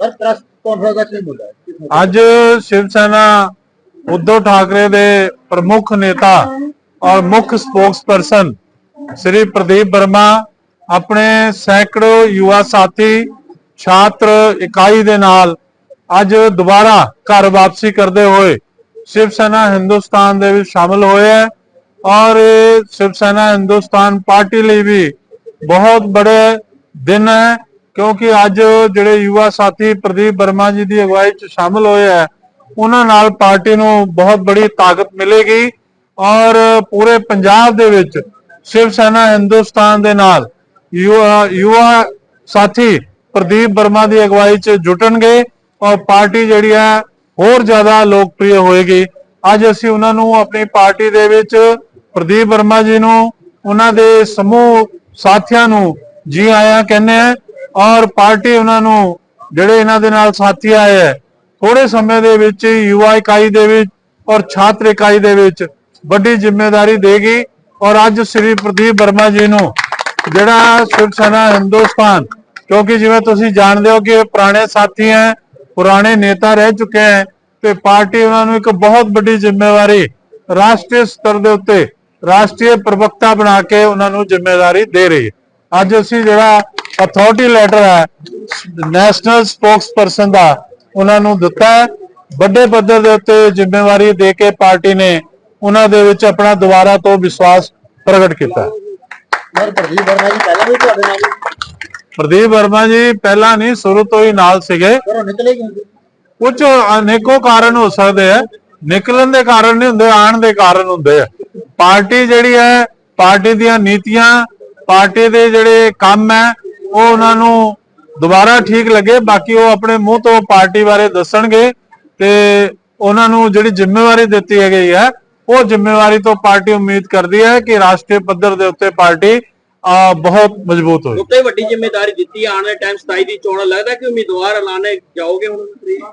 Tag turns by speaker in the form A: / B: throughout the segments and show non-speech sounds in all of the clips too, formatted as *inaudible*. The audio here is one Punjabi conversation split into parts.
A: ਸਰ ਪ੍ਰੈਸ ਕਾਨਫਰੰਸ ਦਾ ਕੀ ਮੁੱਦਾ ਹੈ?
B: ਅੱਜ ਸ਼ਿਵ ਸੈਨਾ ਉद्धਵ ਠਾਕਰੇ ਦੇ ਪ੍ਰਮੁੱਖ ਨੇਤਾ ਔਰ ਮੁੱਖ ਸਪੋਕਸਪਰਸਨ ਸ੍ਰੀ ਪ੍ਰਦੀਪ ਵਰਮਾ ਆਪਣੇ ਸੈਂਕੜੋ ਯੁਵਾ ਸਾਥੀ, ਛਾਤਰ ਇਕਾਈ ਦੇ ਨਾਲ ਅੱਜ ਦੁਬਾਰਾ ਘਰ ਵਾਪਸੀ ਕਰਦੇ ਹੋਏ ਸ਼ਿਵ ਸੈਨਾ ਹਿੰਦੁਸਤਾਨ ਦੇ ਵਿੱਚ ਸ਼ਾਮਲ ਹੋਏ ਹੈ ਔਰ ਸ਼ਿਵ ਸੈਨਾ ਹਿੰਦੁਸਤਾਨ ਪਾਰਟੀ ਲਈ ਵੀ ਬਹੁਤ ਬੜੇ ਦਿਨ ਹੈ। ਕਿਉਂਕਿ ਅੱਜ ਜਿਹੜੇ ਯੁਵਾ ਸਾਥੀ ਪ੍ਰਦੀਪ ਵਰਮਾ ਜੀ ਦੀ ਅਗਵਾਈ 'ਚ ਸ਼ਾਮਲ ਹੋਏ ਹੈ ਉਹਨਾਂ ਨਾਲ ਪਾਰਟੀ ਨੂੰ ਬਹੁਤ ਬੜੀ ਤਾਕਤ ਮਿਲੇਗੀ ਔਰ ਪੂਰੇ ਪੰਜਾਬ ਦੇ ਵਿੱਚ ਸ਼ਿਵ ਸੈਨਾ ਹਿੰਦੁਸਤਾਨ ਦੇ ਨਾਲ ਯੁਵਾ ਯੁਵਾ ਸਾਥੀ ਪ੍ਰਦੀਪ ਵਰਮਾ ਦੀ ਅਗਵਾਈ 'ਚ ਜੁਟਣਗੇ ਔਰ ਪਾਰਟੀ ਜਿਹੜੀ ਹੈ ਹੋਰ ਜ਼ਿਆਦਾ ਲੋਕਪ੍ਰਿਯ ਹੋਏਗੀ। ਅੱਜ ਅਸੀਂ ਉਹਨਾਂ ਨੂੰ ਆਪਣੀ ਪਾਰਟੀ ਦੇ ਵਿੱਚ ਪ੍ਰਦੀਪ ਵਰਮਾ ਜੀ ਨੂੰ ਉਹਨਾਂ ਦੇ ਸਮੂਹ ਸਾਥੀਆਂ ਨੂੰ ਜੀ ਆਇਆਂ ਕਹਿੰਦੇ ਆ ਔਰ ਪਾਰਟੀ ਉਹਨਾਂ ਨੂੰ ਜਿਹੜੇ ਇਹਨਾਂ ਦੇ ਨਾਲ ਸਾਥੀ ਆਏ ਹੈ ਥੋੜੇ ਸਮੇਂ ਦੇ ਵਿੱਚ ਯੁਵਾ ਇਕਾਈ ਦੇ ਵਿੱਚ ਔਰ ਛਾਤਰ ਇਕਾਈ ਦੇ ਵਿੱਚ ਵੱਡੀ ਜ਼ਿੰਮੇਵਾਰੀ ਦੇਗੀ ਔਰ ਅੱਜ ਸ੍ਰੀ ਪ੍ਰਦੀਪ ਵਰਮਾ ਜੀ ਨੂੰ ਜਿਹੜਾ ਸ਼ਿਵ ਸੈਨਾ ਹਿੰਦੁਸਤਾਨ, ਕਿਉਂਕਿ ਜਿਵੇਂ ਤੁਸੀਂ ਜਾਣਦੇ ਹੋ ਕਿ ਪੁਰਾਣੇ ਸਾਥੀ ਹੈ, ਪੁਰਾਣੇ ਨੇਤਾ ਰਹਿ ਚੁੱਕੇ ਹੈ ਤੇ ਪਾਰਟੀ ਉਹਨਾਂ ਨੂੰ ਇੱਕ ਬਹੁਤ ਵੱਡੀ ਜ਼ਿੰਮੇਵਾਰੀ ਰਾਸ਼ਟਰੀ ਸਤਰ ਦੇ ਉੱਤੇ ਰਾਸ਼ਟਰੀ ਪ੍ਰਵਕਤਾ ਬਣਾ ਕੇ ਉਹਨਾਂ ਨੂੰ ਜ਼ਿੰਮੇਵਾਰੀ ਦੇ ਰਹੀ ਅੱਜ ਅਸੀਂ ਜਿਹੜਾ ਅਥਾਰਟੀ ਲੈਟਰ ਹੈ ਨੈਸ਼ਨਲ ਸਪੋਕਸਪਰਸਨ ਦਾ ਉਹਨਾਂ ਨੂੰ ਦਿੱਤਾ ਹੈ। ਵੱਡੇ ਪੱਧਰ ਦੇ ਉੱਤੇ ਜ਼ਿੰਮੇਵਾਰੀ ਦੇ ਕੇ ਪਾਰਟੀ ਨੇ ਉਹਨਾਂ ਦੇ ਵਿੱਚ ਆਪਣਾ ਦੁਬਾਰਾ ਤੋਂ ਵਿਸ਼ਵਾਸ ਪ੍ਰਗਟ ਕੀਤਾ।
A: ਪ੍ਰਦੀਪ ਵਰਮਾ ਜੀ ਪਹਿਲਾਂ ਵੀ ਤੁਹਾਡੇ ਨਾਲ ਹੀ?
B: ਪ੍ਰਦੀਪ ਵਰਮਾ ਜੀ ਪਹਿਲਾਂ ਨਹੀਂ ਸ਼ੁਰੂ ਤੋਂ ਹੀ ਨਾਲ ਸੀਗੇ? ਕੁਝ ਅਨੇਕੋ ਕਾਰਨ ਹੋ ਸਕਦੇ ਆ। ਨਿਕਲਣ ਦੇ ਕਾਰਨ ਨਹੀਂ ਹੁੰਦੇ ਆਣ ਦੇ ਕਾਰਨ ਹੁੰਦੇ ਆ। ਪਾਰਟੀ ਜਿਹੜੀ ਹੈ ਪਾਰਟੀ ਦੀਆਂ ਨੀਤੀਆਂ ਪਾਰਟੀ ਦੇ ਜਿਹੜੇ ਕੰਮ ਹੈ ਉਹ ਉਹਨਾਂ ਨੂੰ ਦੁਬਾਰਾ ਠੀਕ ਲੱਗੇ ਬਾਕੀ ਉਹ ਆਪਣੇ ਮੂੰਹ ਤੋਂ ਪਾਰਟੀ ਬਾਰੇ ਦੱਸਣਗੇ ਤੇ ਉਹਨਾਂ ਨੂੰ ਜਿਹੜੀ ਜ਼ਿੰਮੇਵਾਰੀ ਦਿੱਤੀ ਗਈ ਹੈ ਉਹ ਜ਼ਿੰਮੇਵਾਰੀ ਤੋਂ ਪਾਰਟੀ ਉਮੀਦ ਕਰਦੀ ਹੈ ਕਿ ਰਾਸ਼ਟਰੀ ਪੱਧਰ ਦੇ ਉੱਤੇ ਪਾਰਟੀ ਬਹੁਤ ਮਜ਼ਬੂਤ ਹੋਏ
C: ਉੱਤੇ ਵੱਡੀ ਜ਼ਿੰਮੇਵਾਰੀ ਦਿੱਤੀ ਆਉਣ ਵਾਲੇ ਟਾਈਮ 27 ਦੀ ਚੋਣ ਲੱਗਦਾ ਕਿ ਉਮੀਦਵਾਰ ਐਲਾਨੇ ਜਾਓਗੇ ਹੁਣ?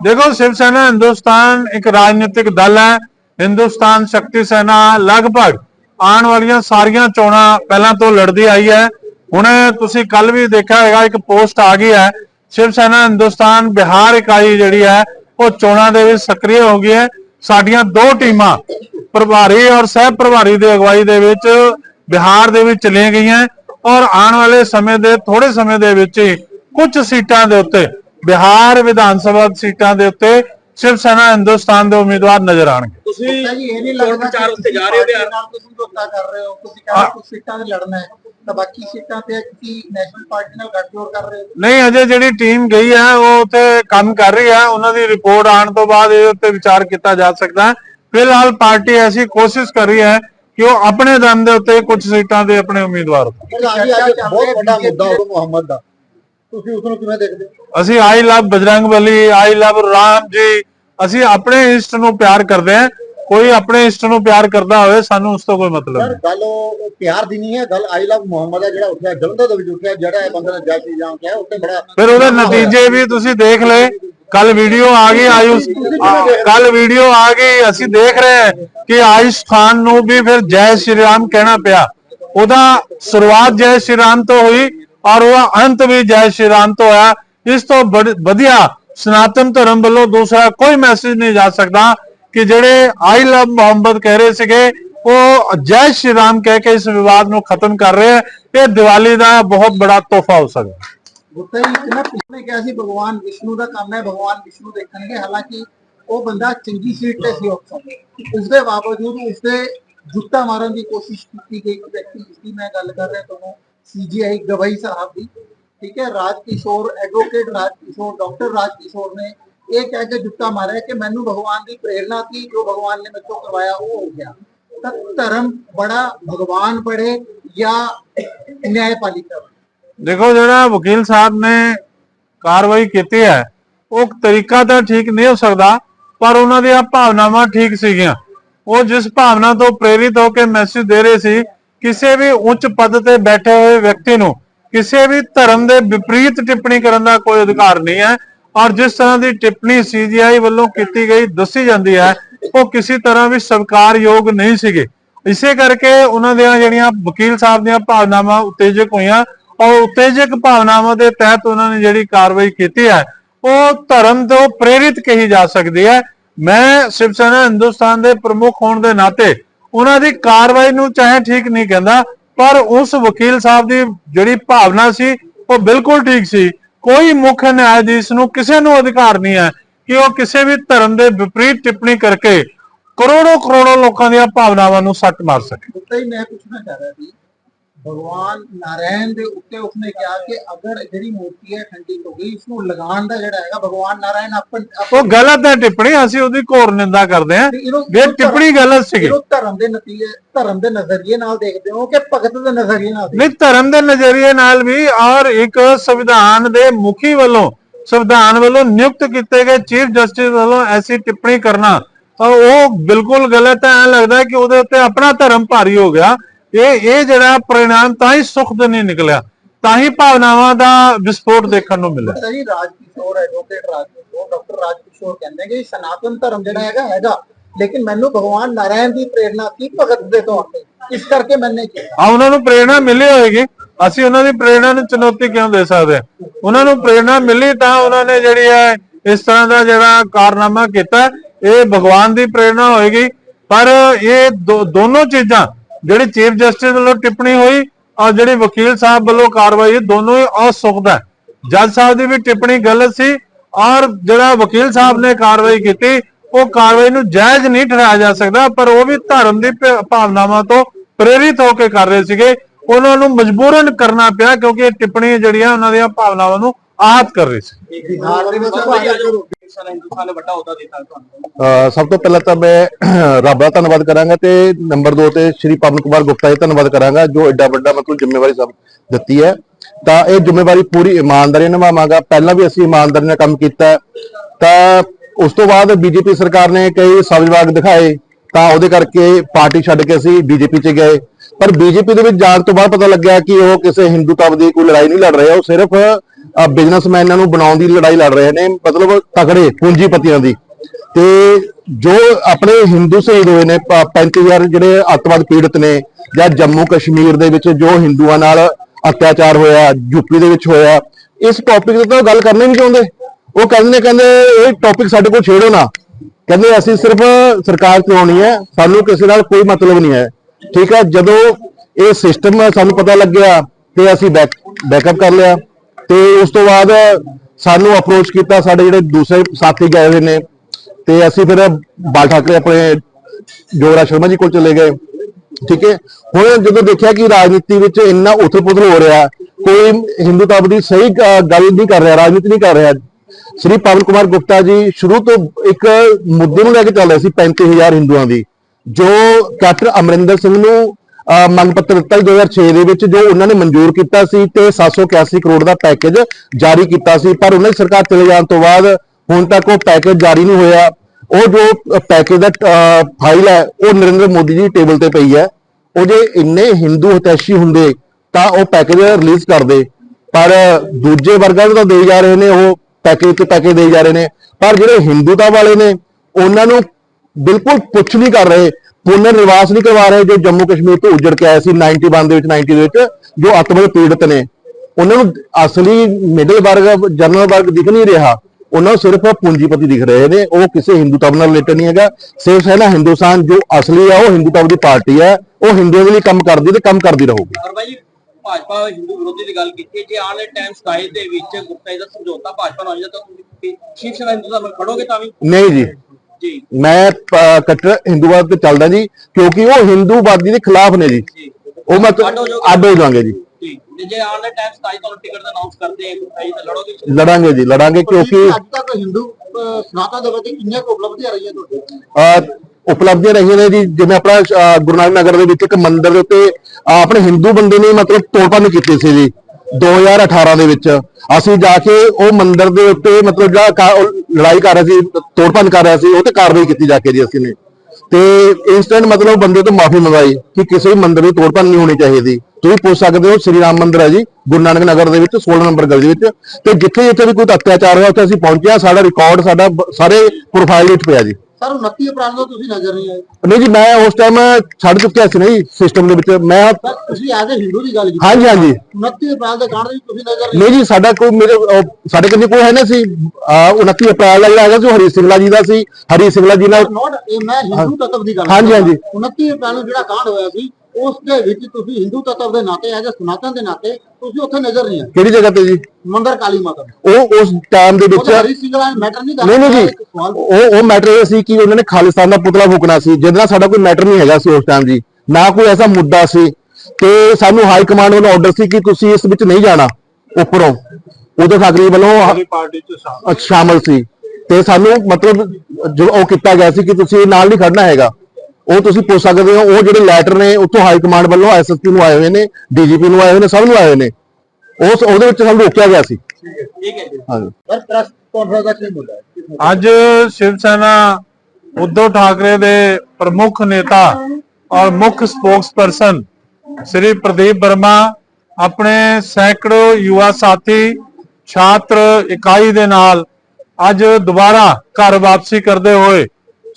B: ਦੇਖੋ ਸ਼ਿਵ ਸੈਨਾ ਹਿੰਦੁਸਤਾਨ ਇੱਕ ਰਾਜਨੀਤਿਕ ਦਲ ਹੈ। ਹਿੰਦੁਸਤਾਨ ਸ਼ਕਤੀ ਸੈਨਾ ਲਗਭਗ ਆਉਣ ਵਾਲੀਆਂ ਸਾਰੀਆਂ ਚੋਣਾਂ ਪਹਿਲਾਂ ਤੋਂ ਲੜਦੀ ਆਈ ਹੈ। ਹੁਣ ਤੁਸੀਂ ਕੱਲ ਵੀ ਦੇਖਿਆ ਹੋਵੇਗਾ ਇੱਕ ਪੋਸਟ ਆ ਗਈ ਹੈ, ਸ਼ਿਵ ਸੈਨਾ ਹਿੰਦੁਸਤਾਨ ਬਿਹਾਰ ਇਕਾਈ ਜਿਹੜੀ ਹੈ, ਉਹ ਚੋਣਾਂ ਦੇ ਵਿੱਚ ਸਕਰੀਏ ਹੋ ਗਈ ਹੈ। ਸਾਡੀਆਂ ਦੋ ਟੀਮਾਂ, ਪ੍ਰਭਾਰੀ ਔਰ ਸਹਿ ਪ੍ਰਭਾਰੀ ਦੇ ਅਗਵਾਈ ਦੇ ਵਿੱਚ ਬਿਹਾਰ ਦੇ ਵਿੱਚ ਚਲੀਆਂ ਗਈਆਂ ਔਰ ਆਉਣ ਵਾਲੇ ਸਮੇਂ ਦੇ ਥੋੜੇ ਸਮੇਂ ਦੇ ਵਿੱਚ ਹੀ ਕੁਝ ਸੀਟਾਂ ਦੇ ਉੱਤੇ, ਬਿਹਾਰ ਵਿਧਾਨ ਸਭਾ ਸੀਟਾਂ ਦੇ ਉੱਤੇ ਸ਼ਿਵ ਸੈਨਾ ਹਿੰਦੁਸਤਾਨ ਦੇ ਉਮੀਦਵਾਰ ਨਜ਼ਰ ਆਣਗੇ
C: ਤੁਸੀਂ
A: ਜੀ ਇਹ ਨਹੀਂ
C: ਚੋਣ
A: ਲੱਗਦਾ
C: ਪ੍ਰਚਾਰ
A: ਕਿ
C: ਉੱਤੇ
A: ਤੁਸੀਂ
C: ਜਾ ਰਹੇ ਹੋ
A: ਪਾਰਟੀ
C: ਬਿਹਾਰ?
A: ਨਾਲ ਤੁਸੀਂ ਧੋਖਾ ਕਰ ਰਹੇ ਹੋ। ਤੁਸੀਂ ਕਹਿੰਦੇ ਕੁਝ ਸੀਟਾਂ ਤੇ ਲੜਨਾ ਹੈ। ਤਾਂ ਬਾਕੀ ਸੀਟਾਂ ਤੇ ਤੁਸੀਂ ਨੈਸ਼ਨਲ ਪਾਰਟੀ ਨਾਲ ਗੱਠਜੋੜ ਕਰ ਰਹੇ ਹੋ।
B: ਨਹੀਂ ਅਜੇ ਜਿਹੜੀ ਟੀਮ ਗਈ ਹੈ ਉਹ ਉੱਥੇ ਕੰਮ ਕਰ ਰਹੀ ਹੈ। ਉਹਨਾਂ ਦੀ ਰਿਪੋਰਟ ਆਉਣ ਤੋਂ ਬਾਅਦ ਇਹਦੇ ਉੱਤੇ ਵਿਚਾਰ ਕੀਤਾ ਜਾ ਸਕਦਾ ਫਿਲਹਾਲ ਪਾਰਟੀ ਐਸੀ ਕੋਸ਼ਿਸ਼ ਕਰ ਰਹੀ ਹੈ ਕਿ ਉਹ ਆਪਣੇ ਦਮ ਦੇ ਉੱਤੇ ਕੁਝ ਸੀਟਾਂ ਦੇ ਆਪਣੇ ਉਮੀਦਵਾਰ
A: ਬਹੁਤ ਵੱਡਾ ਮੁੱਦਾ ਉਹ ਮੁਹੰਮਦ ਦਾ। ਤੁਸੀਂ ਉਸ ਨੂੰ ਕਿਵੇਂ ਦੇਖਦੇ
B: ਅਸੀਂ I love I love Ram ji. ਅਸੀਂ ਆਪਣੇ ਇਸ਼ਟ ਨੂੰ ਪਿਆਰ ਕਰਦੇ ਹਾਂ। ਕੋਈ ਆਪਣੇ ਇਸ਼ਟ ਨੂੰ ਪਿਆਰ ਕਰਦਾ ਹੋਵੇ ਸਾਨੂੰ ਉਸ ਤੋਂ ਕੋਈ ਮਤਲਬ ਨਹੀਂ।
A: ਗੱਲ ਉਹ ਪਿਆਰ ਦੀ ਨਹੀਂ ਹੈ ਗੱਲ ਆਈ ਲਵ ਮੁਹੰਮਦ ਹੈ ਜਿਹੜਾ ਉੱਠਿਆ ਜਲੰਧਰ ਦੇ ਵਿੱਚ ਉੱਠਿਆ ਜਿਹੜਾ ਇਹ ਬੰਦੇ ਜੈ ਸ਼੍ਰੀ ਰਾਮ ਕਿਹਾ ਉੱਤੇ ਬੜਾ
B: ਫਿਰ ਉਹਦੇ ਨਤੀਜੇ ਵੀ ਤੁਸੀਂ ਦੇਖ ਲਏ। ਕੱਲ ਵੀਡੀਓ ਆ ਗਈ ਆਯੁਸ਼ ਕੱਲ ਵੀਡੀਓ ਆ ਗਈ ਅਸੀਂ ਦੇਖ ਰਹੇ ਹਾਂ ਕਿ ਆਯੁਸ਼ ਖਾਨ ਨੂੰ ਵੀ ਫਿਰ ਜੈ ਸ਼੍ਰੀ ਰਾਮ ਕਹਿਣਾ ਪਿਆ। ਉਹਦਾ ਸ਼ੁਰੂਆਤ ਜੈ ਸ਼੍ਰੀ ਰਾਮ ਤੋਂ ਹੋਈ। ਔਰ ਉਹ ਅੰਤ ਵੀ ਜੈ ਸ਼੍ਰੀ ਰਾਮ ਤੋਂ ਹੋਇਆ ਇਸ ਤੋਂ ਵਧੀਆ ਸਨਾਤਨ ਧਰਮ ਵੱਲੋਂ ਦੂਸਰਾ ਕੋਈ ਮੈਸੇਜ ਨਹੀਂ ਜਾ ਸਕਦਾ ਕਿ ਜਿਹੜੇ ਆਈ ਲਵ ਮੁਹੰਮਦ ਕਹਿ ਰਹੇ ਸੀਗੇ, ਉਹ ਜੈ ਸ਼੍ਰੀ ਰਾਮ ਕਹਿ ਕੇ ਇਸ ਵਿਵਾਦ ਨੂੰ ਖਤਮ ਕਰ ਰਹੇ ਇਹ ਦੀਵਾਲੀ ਦਾ ਬਹੁਤ ਬੜਾ ਤੋਹਫਾ ਹੋ ਸਕਦਾ।
A: ਗੁੱਤਾ ਜੀ ਕਿੰਨਾ ਪਿਛਲੇ ਕਿਹਾ ਸੀ ਭਗਵਾਨ ਵਿਸ਼ਨੂੰ ਦਾ ਕੰਮ ਹੈ, ਭਗਵਾਨ ਵਿਸ਼ਨੂੰ ਦੇਖਣਗੇ। ਹਾਲਾਂਕਿ ਉਹ ਬੰਦਾ ਚੰਗੀ ਸੀਟ ਤੇ ਸੀ ਅਫਸਰ ਉਸ ਦੇ ਬਾਵਜੂਦ ਉਸ ਦੇ ਜੁੱਤਾ ਮਾਰਨ ਦੀ ਕੋਸ਼ਿਸ਼ ਕੀਤੀ ਗਈ। ਵਿਅਕਤੀ ਜਿਸ ਦੀ ਮੈਂ ਗੱਲ ਕਰ ਰਿਹਾ ਤੁਹਾਨੂੰ ਸੀਜੀਆਈ ਗਵਾਈ ਸਾਹਿਬ ਦੀ ਠੀਕ ਹੈ ਰਾਜ ਕਿਸ਼ੋਰ ਐਡਵੋਕੇਟ ਰਾਜ ਕਿਸ਼ੋਰ ਡਾਕਟਰ ਰਾਜ ਕਿਸ਼ੋਰ ਨੇ ਇਹ ਕਹਿ ਕੇ ਜੁੱਤਾ ਮਾਰਿਆ ਕਿ ਮੈਨੂੰ ਭਗਵਾਨ ਦੀ ਪ੍ਰੇਰਣਾ ਸੀ ਜੋ ਭਗਵਾਨ ਨੇ ਮੇਰੇ ਕਰਵਾਇਆ ਉਹ ਹੋ ਗਿਆ ਤਾਂ ਧਰਮ ਬੜਾ ਭਗਵਾਨ ਪੜੇ ਜਾਂ ਨਿਆਂਪਾਲਿਕਾ
B: ਦੇਖੋ ਜਿਹੜਾ ਵਕੀਲ ਸਾਹਿਬ ਨੇ ਕਾਰਵਾਈ ਕੀਤੀ ਹੈ ਉਹ ਤਰੀਕਾ ਤਾਂ ਠੀਕ ਨਹੀਂ ਹੋ ਸਕਦਾ ਪਰ ਉਹਨਾਂ ਦੀਆਂ ਭਾਵਨਾਵਾਂ ਠੀਕ ਸੀਗੀਆਂ ਉਹ ਜਿਸ ਭਾਵਨਾ ਤੋਂ ਪ੍ਰੇਰਿਤ ਹੋ ਕੇ ਮੈਸੇਜ ਦੇ ਰਹੇ ਸੀ ਕਿਸੇ ਵੀ ਉੱਚ ਪਦ ਤੇ ਬੈਠੇ ਹੋਏ ਵਿਅਕਤੀ ਨੂੰ ਕਿਸੇ ਵੀ ਧਰਮ ਦੇ ਵਿਪਰੀਤ ਟਿੱਪਣੀ ਕਰਨ ਦਾ ਕੋਈ ਅਧਿਕਾਰ ਨਹੀਂ ਹੈ। ਔਰ ਜਿਸ ਤਰ੍ਹਾਂ ਦੀ ਟਿੱਪਣੀ ਸੀਜੀਆਈ ਵੱਲੋਂ ਕੀਤੀ ਗਈ, ਦੱਸੀ ਜਾਂਦੀ ਹੈ, ਉਹ ਕਿਸੇ ਤਰ੍ਹਾਂ ਵੀ ਸਵੀਕਾਰਯੋਗ ਨਹੀਂ ਸੀਗੇ। ਇਸੇ ਕਰਕੇ ਉਹਨਾਂ ਦੀਆਂ ਜਿਹੜੀਆਂ ਵਕੀਲ ਸਾਹਿਬ ਦੀਆਂ ਭਾਵਨਾਵਾਂ ਉਤੇਜਕ ਹੋਈਆਂ। ਔਰ ਉਤੇਜਕ ਭਾਵਨਾਵਾਂ ਦੇ ਤਹਿਤ ਉਹਨਾਂ ਨੇ ਜਿਹੜੀ ਕਾਰਵਾਈ ਕੀਤੀ ਹੈ, ਉਹ ਧਰਮ ਤੋਂ ਪ੍ਰੇਰਿਤ ਕਹੀ ਜਾ ਸਕਦੀ ਹੈ। ਮੈਂ ਸ਼ਿਵ ਸੈਨਾ ਹਿੰਦੁਸਤਾਨ ਦੇ ਪ੍ਰਮੁੱਖ ਹੋਣ ਦੇ ਨਾਤੇ ਉਹਨਾਂ ਦੀ ਕਾਰਵਾਈ ਨੂੰ ਚਾਹੇ ਠੀਕ ਨਹੀਂ ਕਹਿੰਦਾ, ਪਰ ਉਸ ਵਕੀਲ ਸਾਹਿਬ ਦੀ ਜਿਹੜੀ ਭਾਵਨਾ ਸੀ, ਉਹ ਬਿਲਕੁਲ ਠੀਕ ਸੀ। ਕੋਈ ਮੁੱਖ ਨਿਆਇਧੀਸ਼ ਨੂੰ ਕਿਸੇ ਨੂੰ ਅਧਿਕਾਰ ਨਹੀਂ ਹੈ ਕਿ ਉਹ ਕਿਸੇ ਵੀ ਧਰਮ ਦੇ ਵਿਪਰੀਤ ਟਿੱਪਣੀ ਕਰਕੇ ਕਰੋੜੋ ਕਰੋੜੋ ਲੋਕਾਂ ਦੀਆਂ ਭਾਵਨਾਵਾਂ ਨੂੰ ਸੱਟ ਮਾਰ ਸਕੇ।
A: ਉੱਤੇ ਹੀ ਮੈਂ ਪੁੱਛਣਾ ਚਾਹ ਰਿਹਾ ਸੀ ਭਗਵਾਨ ਨਾਰਾਇਣ ਦੇ ਉੱਤੇ ਉਸਨੇ ਕਿਹਾ ਕਿ ਅਗਰ ਜਿਹੜੀ ਮੂਰਤੀ ਹੈ ਖੰਡਿਤ ਹੋ ਗਈ ਇਸ ਨੂੰ ਲਗਾਉਣ ਦਾ ਜਿਹੜਾ ਹੈਗਾ ਭਗਵਾਨ ਨਾਰਾਇਣ ਆਪਣ
B: ਉਹ ਗਲਤ ਹੈ ਟਿੱਪਣੀ ਅਸੀਂ ਉਹਦੀ ਘੋਰ ਨਿੰਦਾ ਕਰਦੇ ਹਾਂ। ਵੀ ਇਹ ਟਿੱਪਣੀ ਗਲਤ ਸੀਗੀ।
A: ਇਹਨੂੰ ਧਰਮ ਦੇ ਨਤੀਜੇ ਧਰਮ ਦੇ ਨਜ਼ਰੀਏ ਨਾਲ ਦੇਖਦੇ ਹੋ ਕਿ ਭਗਤ ਦੇ ਨਜ਼ਰੀਏ ਨਾਲ
B: ਨਹੀਂ ਧਰਮ ਦੇ ਨਜ਼ਰੀਏ ਨਾਲ ਵੀ ਔਰ ਇੱਕ ਸੰਵਿਧਾਨ ਦੇ ਮੁਖੀ ਵੱਲੋਂ ਸੰਵਿਧਾਨ ਵੱਲੋਂ ਨਿਯੁਕਤ ਕੀਤੇ ਗਏ ਚੀਫ ਜਸਟਿਸ ਵੱਲੋਂ ਐਸੀ ਟਿੱਪਣੀ ਕਰਨਾ ਉਹ ਬਿਲਕੁਲ ਗਲਤ ਹੈ। ਲੱਗਦਾ ਕਿ ਉਹਦੇ ਉੱਤੇ ਆਪਣਾ ਧਰਮ ਭਾਰੀ ਹੋ ਗਿਆ। ਇਹ ਇਹ ਜਿਹੜਾ ਪ੍ਰਣਾਮ ਤਾਂ ਹੀ ਸੁਖ ਦੇ ਨਹੀਂ ਨਿਕਲਿਆ ਤਾਂ ਹੀ ਭਾਵਨਾਵਾਂ ਦਾ ਵਿਸਫੋਟ ਦੇਖਣ ਨੂੰ ਮਿਲਿਆ।
A: ਸਹੀ ਰਾਜਕਿਸ਼ੋਰ ਐਡਵੋਕੇਟ ਰਾਜਕਿਸ਼ੋਰ ਡਾਕਟਰ ਰਾਜਕਿਸ਼ੋਰ ਕਹਿੰਦੇ ਕਿ ਸਨਾਤਨ ਧਰਮ ਜਿਹੜਾ ਹੈਗਾ ਹੈਗਾ। ਲੇਕਿਨ ਮੈਨੂੰ ਭਗਵਾਨ ਨਾਰਾਇਣ ਦੀ ਪ੍ਰੇਰਣਾ ਸੀ ਭਗਤ ਦੇ ਤੌਰ ਤੇ। ਇਸ ਕਰਕੇ ਮੈਨੇ ਕੀਤਾ।
B: ਆ ਉਹਨਾਂ ਨੂੰ ਪ੍ਰੇਰਣਾ ਮਿਲੀ ਹੋਏਗੀ। ਅਸੀਂ ਉਹਨਾਂ ਦੀ ਪ੍ਰੇਰਣਾ ਨੂੰ ਚੁਣੌਤੀ ਕਿਉਂ ਦੇ ਸਕਦੇ ਹਾਂ? ਉਹਨਾਂ ਨੂੰ ਪ੍ਰੇਰਣਾ ਮਿਲੀ ਤਾਂ ਉਹਨਾਂ ਨੇ ਜਿਹੜੀ ਹੈ ਇਸ ਤਰ੍ਹਾਂ ਦਾ ਜਿਹੜਾ ਕਾਰਨਾਮਾ ਕੀਤਾ। ਇਹ ਭਗਵਾਨ ਦੀ ਪ੍ਰੇਰਣਾ ਹੋਏਗੀ। ਪਰ ਇਹ ਦੋਨੋਂ ਚੀਜ਼ਾਂ ਜਿਹੜੀ ਚੀਫ ਜਸਟਿਸ ਵੱਲੋਂ ਟਿੱਪਣੀ ਹੋਈ ਔਰ ਜਿਹੜੀ ਵਕੀਲ ਸਾਹਿਬ ਵੱਲੋਂ ਕਾਰਵਾਈ ਹੋਈ, ਦੋਨੋਂ ਹੀ ਅਸੁਖਦਾ ਜੱਜ ਸਾਹਿਬ ਦੀ ਵੀ ਟਿੱਪਣੀ ਗਲਤ ਸੀ ਔਰ ਜਿਹੜਾ ਵਕੀਲ ਸਾਹਿਬ ਨੇ ਕਾਰਵਾਈ ਕੀਤੀ ਉਹ ਕਾਰਵਾਈ ਨੂੰ ਜਾਇਜ਼ ਨਹੀਂ ਠਹਿਰਾਇਆ ਜਾ ਸਕਦਾ ਪਰ ਉਹ ਵੀ ਧਰਮ ਦੀ ਭਾਵਨਾਵਾਂ ਤੋਂ ਪ੍ਰੇਰਿਤ ਹੋ ਕੇ ਕਰ ਰਹੇ ਸੀਗੇ। ਉਹਨਾਂ ਨੂੰ ਮਜਬੂਰਨ ਕਰਨਾ ਪਿਆ ਕਿਉਂਕਿ ਇਹ ਟਿੱਪਣੀ ਜਿਹੜੀਆਂ ਉਹਨਾਂ ਦੀਆਂ ਭਾਵਨਾਵਾਂ ਨੂੰ ਆਹਤ ਕਰ ਰਹੀ ਸੀ।
A: ਬਿਹਾਰ ਦੇ ਵਿੱਚ
C: ਹਿੰਦੁਸਤਾਨ ਨੇ ਵੱਡਾ ਅਹੁਦਾ ਦਿੱਤਾ ਤੁਹਾਨੂੰ
D: ਸਭ ਤੋਂ ਪਹਿਲਾਂ ਤਾਂ ਮੈਂ *clears throat* ਰੱਬ ਦਾ ਧੰਨਵਾਦ ਕਰਾਂਗਾ ਤੇ ਨੰਬਰ 2 ਤੇ ਸ਼੍ਰੀ ਪਵਨ ਕੁਮਾਰ ਗੁਪਤਾ ਜੀ ਦਾ ਧੰਨਵਾਦ ਕਰਾਂਗਾ, ਜੋ ਐਡਾ ਵੱਡਾ ਮਤਲਬ ਜ਼ਿੰਮੇਵਾਰੀ ਸਭ ਦਿੱਤੀ ਹੈ। ਤਾਂ ਇਹ ਜ਼ਿੰਮੇਵਾਰੀ ਪੂਰੀ ਇਮਾਨਦਾਰੀ ਨਿਭਾਵਾਂਗਾ। ਪਹਿਲਾਂ ਵੀ ਅਸੀਂ ਇਮਾਨਦਾਰੀ ਨਾਲ ਕੰਮ ਕੀਤਾ। ਹੈ। ਤਾਂ ਉਸ ਤੋਂ ਬਾਅਦ ਬੀਜੇਪੀ ਸਰਕਾਰ ਨੇ ਕਈ ਸਬਜਵਾਗ ਦਿਖਾਏ। ਤਾਂ ਉਹਦੇ ਕਰਕੇ ਪਾਰਟੀ ਛੱਡ ਕੇ ਅਸੀਂ ਬੀਜੇਪੀ 'ਚ ਗਏ। ਪਰ ਬੀਜੇਪੀ ਦੇ ਵਿੱਚ ਜਾਣ ਤੋਂ ਬਾਅਦ ਪਤਾ ਲੱਗਿਆ ਕਿ ਉਹ ਕਿਸੇ ਹਿੰਦੂਤਵ ਦੀ ਕੋਈ ਲੜਾਈ ਨਹੀਂ ਲੜ ਰਹੇ। ਉਹ ਸਿਰਫ ਬਿਜ਼ਨਸਮੈਨਾਂ ਨੂੰ ਬਣਾਉਣ ਦੀ ਲੜਾਈ ਲੜ ਰਹੇ ਨੇ, ਮਤਲਬ ਤਕੜੇ, ਪੂੰਜੀਪਤੀਆਂ ਦੀ। ਤੇ ਜੋ ਆਪਣੇ ਹਿੰਦੂ ਸ਼ਹੀਦ ਹੋਏ ਨੇ, ਪ- 35000 ਜਿਹੜੇ ਅੱਤਵਾਦ ਪੀੜਤ ਨੇ, ਜਾਂ ਜੰਮੂ ਕਸ਼ਮੀਰ ਦੇ ਵਿੱਚ ਜੋ ਹਿੰਦੂਆਂ ਨਾਲ ਅਤਿਆਚਾਰ ਹੋਇਆ ਯੂਪੀ ਦੇ ਵਿੱਚ ਹੋਇਆ, ਇਸ ਟੌਪਿਕ ਤੇ ਤਾਂ ਗੱਲ ਕਰਨੀ ਨਹੀਂ ਚਾਹੁੰਦੇ। ਉਹ ਕਹਿੰਦੇ ਨੇ, ਕਹਿੰਦੇ ਇਹ ਟੌਪਿਕ ਸਾਡੇ ਕੋਲ ਛੇੜੋ ਨਾ। ਕਹਿੰਦੇ ਅਸੀਂ ਸਿਰਫ ਸਰਕਾਰ ਚਲਾਉਣੀ ਹੈ, ਸਾਨੂੰ ਕਿਸੇ ਨਾਲ ਕੋਈ ਮਤਲਬ ਨਹੀਂ ਹੈ। ਠੀਕ ਹੈ, ਜਦੋਂ ਇਹ ਸਿਸਟਮ ਸਾਨੂੰ ਪਤਾ ਲੱਗਿਆ, ਤੇ ਅਸੀਂ ਬੈਕ ਬੈਕਅਪ ਕਰ ਲਿਆ। ਤੇ ਉਸ ਤੋਂ ਬਾਅਦ ਸਾਨੂੰ ਅਪਰੋਚ ਕੀਤਾ ਸਾਡੇ ਜਿਹੜੇ ਦੂਸਰੇ ਸਾਥੀ ਗਏ ਹੋਏ ਨੇ ਤੇ ਅਸੀਂ ਫਿਰ ਬਾਲ ਠਾਕਰੇ ਆਪਣੇ ਜੋਗਰਾ ਸ਼ਰਮਾ ਜੀ ਕੋਲ ਚਲੇ ਗਏ। ਠੀਕ ਹੈ? ਹੁਣ ਜਦੋਂ ਦੇਖਿਆ ਕਿ ਰਾਜਨੀਤੀ ਵਿੱਚ ਇੰਨਾ ਉਥਲ-ਪੁਥਲ ਹੋ ਰਿਹਾ ਕੋਈ ਹਿੰਦੂਤਵ ਦੀ ਸਹੀ ਅ, ਗੱਲ ਨਹੀਂ ਕਰ ਰਿਹਾ ਰਾਜਨੀਤੀ ਨਹੀਂ ਕਰ ਰਿਹਾ ਸ੍ਰੀ ਪਵਨ ਕੁਮਾਰ ਗੁਪਤਾ ਜੀ ਸ਼ੁਰੂ ਤੋਂ ਇੱਕ ਮੁੱਦੇ ਨੂੰ ਲੈ ਕੇ ਚੱਲ ਰਹੇ ਸੀ 35000 ਹਿੰਦੂਆਂ ਦੀ ਜੋ ਕੈਪਟਨ ਅਮਰਿੰਦਰ ਸਿੰਘ ਨੂੰ ਮੰਗ ਪੱਤਰ ਦਿੱਤਾ ਸੀ 2006 ਦੇ ਵਿੱਚ, ਜੋ ਉਹਨਾਂ ਨੇ ਮਨਜ਼ੂਰ ਕੀਤਾ ਸੀ ਤੇ 781 ਕਰੋੜ ਦਾ ਪੈਕੇਜ ਜਾਰੀ ਕੀਤਾ ਸੀ। ਪਰ ਉਹਨਾਂ ਦੀ ਸਰਕਾਰ ਚਲੇ ਜਾਣ ਤੋਂ ਬਾਅਦ ਹੁਣ ਤੱਕ ਉਹ ਪੈਕੇਜ ਜਾਰੀ ਨਹੀਂ ਹੋਇਆ। ਉਹ ਜੋ ਪੈਕੇਜ ਦਾ ਫਾਈਲ ਹੈ, ਉਹ ਨਰਿੰਦਰ ਮੋਦੀ ਜੀ ਟੇਬਲ ਤੇ ਪਈ ਹੈ। ਉਹ ਜੇ ਇੰਨੇ ਹਿੰਦੂ ਹਤੈਸ਼ੀ ਹੁੰਦੇ, ਤਾਂ ਉਹ ਪੈਕੇਜ ਰਿਲੀਜ਼ ਕਰਦੇ ਪਰ ਦੂਜੇ ਵਰਗਾਂ ਨੂੰ ਤਾਂ ਦੇ ਜਾ ਰਹੇ ਨੇ, ਉਹ ਪੈਕੇਜ ਤੇ ਪੈਕੇਜ ਦੇ ਜਾ ਰਹੇ ਨੇ। ਪਰ ਜਿਹੜੇ ਹਿੰਦੂਤਾ ਵਾਲੇ ਨੇ, ਉਹਨਾਂ ਨੂੰ ਬਿਲਕੁਲ ਪੁੱਛ ਨਹੀਂ ਕਰ ਰਹੇ ਪੁਨਰ ਨਿਵਾਸ ਨਹੀਂ ਕਰਵਾ ਰਹੇ ਜੋ ਜੰਮੂ ਕਸ਼ਮੀਰ ਤੋਂ ਉੱਜੜ ਕੇ ਆਏ ਸੀ 91 ਦੇ ਵਿੱਚ 90 ਦੇ ਵਿੱਚ ਜੋ ਅੱਤਵਾਦ ਪੀੜਤ ਨੇ। ਉਹਨਾਂ ਨੂੰ ਅਸਲੀ ਮਿਡਲ ਵਰਗ ਜਨਰਲ ਵਰਗ ਦਿਖ ਨਹੀਂ ਰਿਹਾ। ਉਹਨਾਂ ਨੂੰ ਸਿਰਫ ਪੂੰਜੀਪਤੀ ਦਿਖ ਰਹੇ ਨੇ। ਉਹ ਕਿਸੇ ਹਿੰਦੂਤਵ ਨਾਲ ਰਿਲੇਟਡ ਨਹੀਂ ਹੈਗਾ। ਸਿਰਫ ਨਾ ਹਿੰਦੁਸਤਾਨ ਜੋ ਅਸਲੀ ਹੈ ਉਹ ਹਿੰਦੂਤਵ ਦੀ ਪਾਰਟੀ ਹੈ ਉਹ ਹਿੰਦੂਆਂ ਦੇ ਲਈ ਕੰਮ ਕਰਦੀ ਤੇ ਕੰਮ ਕਰਦੀ ਰਹੂਗੀ।
C: ਔਰ ਭਾਜਪਾ ਹਿੰਦੂ ਵਿਰੋਧੀ ਦੀ ਗੱਲ ਕੀਤੀ ਜੇ ਆਉਣ ਵਾਲੇ ਟਾਈਮ 27 ਦੇ ਵਿੱਚ ਗੁਪਤਾ ਜੀ ਦਾ ਸਮਝੌਤਾ ਭਾਜਪਾ ਨਾਲ ਹੋ ਜਾਂਦਾ ਤਾਂ ਸ਼ਿਵ ਸੈਨਾ ਹਿੰਦੁਸਤਾਨ ਨਾਲ ਖੜੋਗੇ ਤਾਂ ਵੀ?
D: ਨਹੀਂ ਜੀ।
C: ਜੀ।
D: ਮੈਂ ਅ, ਕੱਟੜ ਹਿੰਦੂਵਾਦ ਤੇ ਚੱਲਦਾ ਜੀ ਕਿਉਂਕਿ ਉਹ ਹਿੰਦੂਵਾਦੀ ਦੇ ਖਿਲਾਫ ਨੇ ਜੀ। ਉਹ
C: ਜਾਓਗੇ?
D: ਅੱਡ ਹੋ ਜਾਵਾਂਗੇ ਜੀ।
C: ਜੀ। ਤੇ ਜੇ ਆਉਣ ਵਾਲੇ ਟਾਈਮ 27 ਤੁਹਾਨੂੰ ਟਿਕਟ ਦਾ ਅਨਾਉਂਸ ਕਰਦੇ ਆ ਗੁਪਤਾ ਜੀ ਤਾਂ ਲੜੋਗੇ
D: ਲੜਾਂਗੇ ਜੀ ਲੜਾਂਗੇ ਕਿਉਂਕਿ
A: ਅੱਜ ਤੱਕ ਹਿੰਦੂ ਅਹ, ਸਨਾਤਨ ਦੇ ਵਿੱਚ ਕਿੰਨੀਆਂ ਕੁ ਉਪਲਬਧੀਆਂ ਰਹੀਆਂ ਤੁਹਾਡੇ
D: ਅਹ ਉਪਲਬਧੀਆਂ ਰਹੀਆਂ ਨੇ ਜੀ ਜਿਵੇਂ ਆਪਣਾ ਗੁਰੂ ਨਾਨਕ ਨਗਰ ਦੇ ਵਿੱਚ ਇੱਕ ਮੰਦਿਰ ਦੇ ਉੱਤੇ ਆਪਣੇ ਹਿੰਦੂ ਬੰਦੇ ਨੇ ਮਤਲਬ ਤੋੜਪੰਨ ਕੀਤੀ ਸੀ ਜੀ। 2018 ਦੇ ਵਿੱਚ ਅਸੀਂ ਜਾ ਕੇ ਉਹ ਮੰਦਿਰ ਦੇ ਉੱਤੇ ਮਤਲਬ ਜਿਹੜਾ ਲੜਾਈ ਕਰ ਰਿਹਾ ਸੀ ਤੋੜਪੰਨ ਕਰ ਰਿਹਾ ਸੀ, ਉਹ ਤੇ ਕਾਰਵਾਈ ਕੀਤੀ ਜਾ ਕੇ ਜੀ ਅਸੀਂ ਨੇ। ਤੇ ਇਨਸਟੈਂਟ ਮਤਲਬ ਬੰਦੇ ਤੋਂ ਮਾਫੀ ਮੰਗਾਈ ਕਿ ਕਿਸੇ ਵੀ ਮੰਦਿਰ ਦੀ ਤੋੜਪੰਨ ਨਹੀਂ ਹੋਣੀ ਚਾਹੀਦੀ। ਤੁਸੀਂ ਪੁੱਛ ਸਕਦੇ ਹੋ, ਸ੍ਰੀ ਰਾਮ ਮੰਦਿਰ ਹੈ ਜੀ, ਗੁਰੂ ਨਾਨਕ ਨਗਰ ਦੇ ਵਿੱਚ 16 ਨੰਬਰ ਗਲੀ ਵਿੱਚ। ਤੇ ਜਿੱਥੇ ਜਿੱਥੇ ਵੀ ਕੋਈ ਅਤਿਆਚਾਰ ਹੋਇਆ, ਉੱਥੇ ਅਸੀਂ ਪਹੁੰਚਿਆ ਸਾਡਾ ਰਿਕਾਰਡ ਸਾਡਾ ਸਾਰੇ ਪ੍ਰੋਫਾਈਲ ਵਿੱਚ ਪਿਆ ਜੀ।
A: ਸਰ 29 ਅਪ੍ਰੈਲ ਨੂੰ ਤੁਸੀਂ ਨਜ਼ਰ ਨਹੀਂ ਆਏ।
D: ਨਹੀਂ ਜੀ ਮੈਂ ਉਸ ਟਾਈਮ ਛੱਡ ਚੁੱਕਿਆ ਸੀ ਨਹੀਂ ਸਿਸਟਮ ਦੇ ਵਿੱਚ। ਮੈਂ
A: ਸਰ ਤੁਸੀਂ ਐਜ਼ ਅ ਹਿੰਦੂ ਦੀ ਗੱਲ ਕੀਤੀ।
D: ਹਾਂਜੀ ਹਾਂਜੀ।
A: 29 ਅਪ੍ਰੈਲ ਦੇ ਕਾਂਡ ਵਿੱਚ ਤੁਸੀਂ ਨਜ਼ਰ ਨਹੀਂ
D: ਜੀ ਸਾਡਾ ਕੋਈ ਮੇਰੇ ਅਹ, ਸਾਡੇ ਕੋਲ ਕੋਈ ਹੈ ਨਾ ਸੀ ਅਹ, 29 ਅਪ੍ਰੈਲ ਦਾ ਜਿਹੜਾ ਹੈਗਾ ਸੀ ਉਹ ਹਰੀ ਸਿੰਘਲਾ ਜੀ ਦਾ ਸੀ ਹਰੀ ਸਿੰਘਲਾ ਜੀ ਨਾਲ
A: ਨੋਟ ਇਹ ਮੈਂ ਹਿੰਦੂ ਤੱਤਵ ਦੀ ਗੱਲ
D: ਹਾਂਜੀ,
A: ਕਰ ਰਿਹਾ।
D: ਹਾਂਜੀ।
A: 29 ਅਪ੍ਰੈਲ ਨੂੰ ਜਿਹੜਾ ਕਾਂਡ ਹੋਇਆ ਸੀ ਉਸ ਦੇ ਵਿੱਚ ਤੁਸੀਂ ਹਿੰਦੂ ਤੱਤਵ ਦੇ ਨਾਤੇ ਐਜ਼ ਅ ਸਨਾਤਨ ਦੇ ਨਾਤੇ ਤੁਸੀਂ ਉੱਥੇ ਨਜ਼ਰ ਨਹੀਂ ਆਏ
D: ਕਿਹੜੀ ਜਗ੍ਹਾ ਤੇ ਜੀ?
A: ਮੰਦਰ ਕਾਲੀ ਮਾਤਾ ਦੇ।
D: ਉਹ ਉਸ ਟਾਈਮ ਦੇ
A: ਉਹ
D: ਵਿੱਚ
A: ਤਾਂ ਹਰੀ ਸਿੰਘ ਦਾ ਮੈਟਰ ਨਹੀਂ
D: ਨਹੀਂ ਜੀ। ਉਹ ਉਹ ਮੈਟਰ ਇਹ ਸੀ ਕਿ ਉਹਨਾਂ ਨੇ ਖਾਲਿਸਤਾਨ ਦਾ ਪੁਤਲਾ ਫੂਕਣਾ ਸੀ। ਜਿਹਦੇ ਨਾਲ ਸਾਡਾ ਕੋਈ ਮੈਟਰ ਨਹੀਂ ਹੈਗਾ ਸੀ ਉਸ ਟਾਈਮ ਜੀ। ਨਾ ਕੋਈ ਐਸਾ ਮੁੱਦਾ ਸੀ ਤੇ ਸਾਨੂੰ ਹਾਈ ਕਮਾਂਡ ਵੱਲੋਂ ਆਰਡਰ ਸੀ ਕਿ ਤੁਸੀਂ ਇਸ ਵਿੱਚ ਨਹੀਂ ਜਾਣਾ ਉੱਪਰੋਂ। ਉਦੋਂ ਠਾਕਰੇ ਵੱਲੋਂ
B: ਪਾਰਟੀ ਚ
D: ਅ, ਸ਼ਾਮਲ ਸੀ। ਤੇ ਸਾਨੂੰ ਮਤਲਬ ਜੋ ਉਹ ਕੀਤਾ ਗਿਆ ਸੀ ਕਿ ਤੁਸੀਂ ਨਾਲ ਨਹੀਂ ਖੜਨਾ ਹੈਗਾ। ਉਹ ਤੁਸੀਂ ਪੁੱਛ ਸਕਦੇ ਹੋ ਉਹ ਜਿਹੜੇ ਲੈਟਰ ਨੇ ਉੱਥੋਂ ਹਾਈ ਕਮਾਂਡ ਵੱਲੋਂ ਐਸਐਸਪੀ ਨੂੰ ਆਏ ਹੋਏ ਨੇ ਡੀਜੀਪੀ ਨੂੰ ਆਏ ਹੋਏ ਨੇ ਸਭ ਨੂੰ ਆਏ ਹੋਏ ਨੇ। ਉਸ ਉਹਦੇ ਵਿੱਚ ਸਾਨੂੰ ਰੋਕਿਆ ਗਿਆ ਸੀ।
C: ਠੀਕ ਹੈ ਜੀ।
D: ਹਾਂਜੀ।
A: ਸਰ ਪ੍ਰੈਸ ਕਾਨਫਰੰਸ ਦਾ ਕੀ ਮੁੱਦਾ ਹੈ।
B: ਅੱਜ ਸ਼ਿਵ ਸੈਨਾ ਉद्धਵ ਠਾਕਰੇ ਦੇ ਪ੍ਰਮੁੱਖ ਨੇਤਾ ਔਰ ਮੁੱਖ ਸਪੋਕਸਪਰਸਨ ਸ੍ਰੀ ਪ੍ਰਦੀਪ ਵਰਮਾ ਆਪਣੇ ਸੈਂਕੜੋ ਯੁਵਾ ਸਾਥੀ ਛਾਤਰ ਇਕਾਈ ਦੇ ਨਾਲ ਅੱਜ ਦੁਬਾਰਾ ਘਰ ਵਾਪਸੀ ਕਰਦੇ ਹੋਏ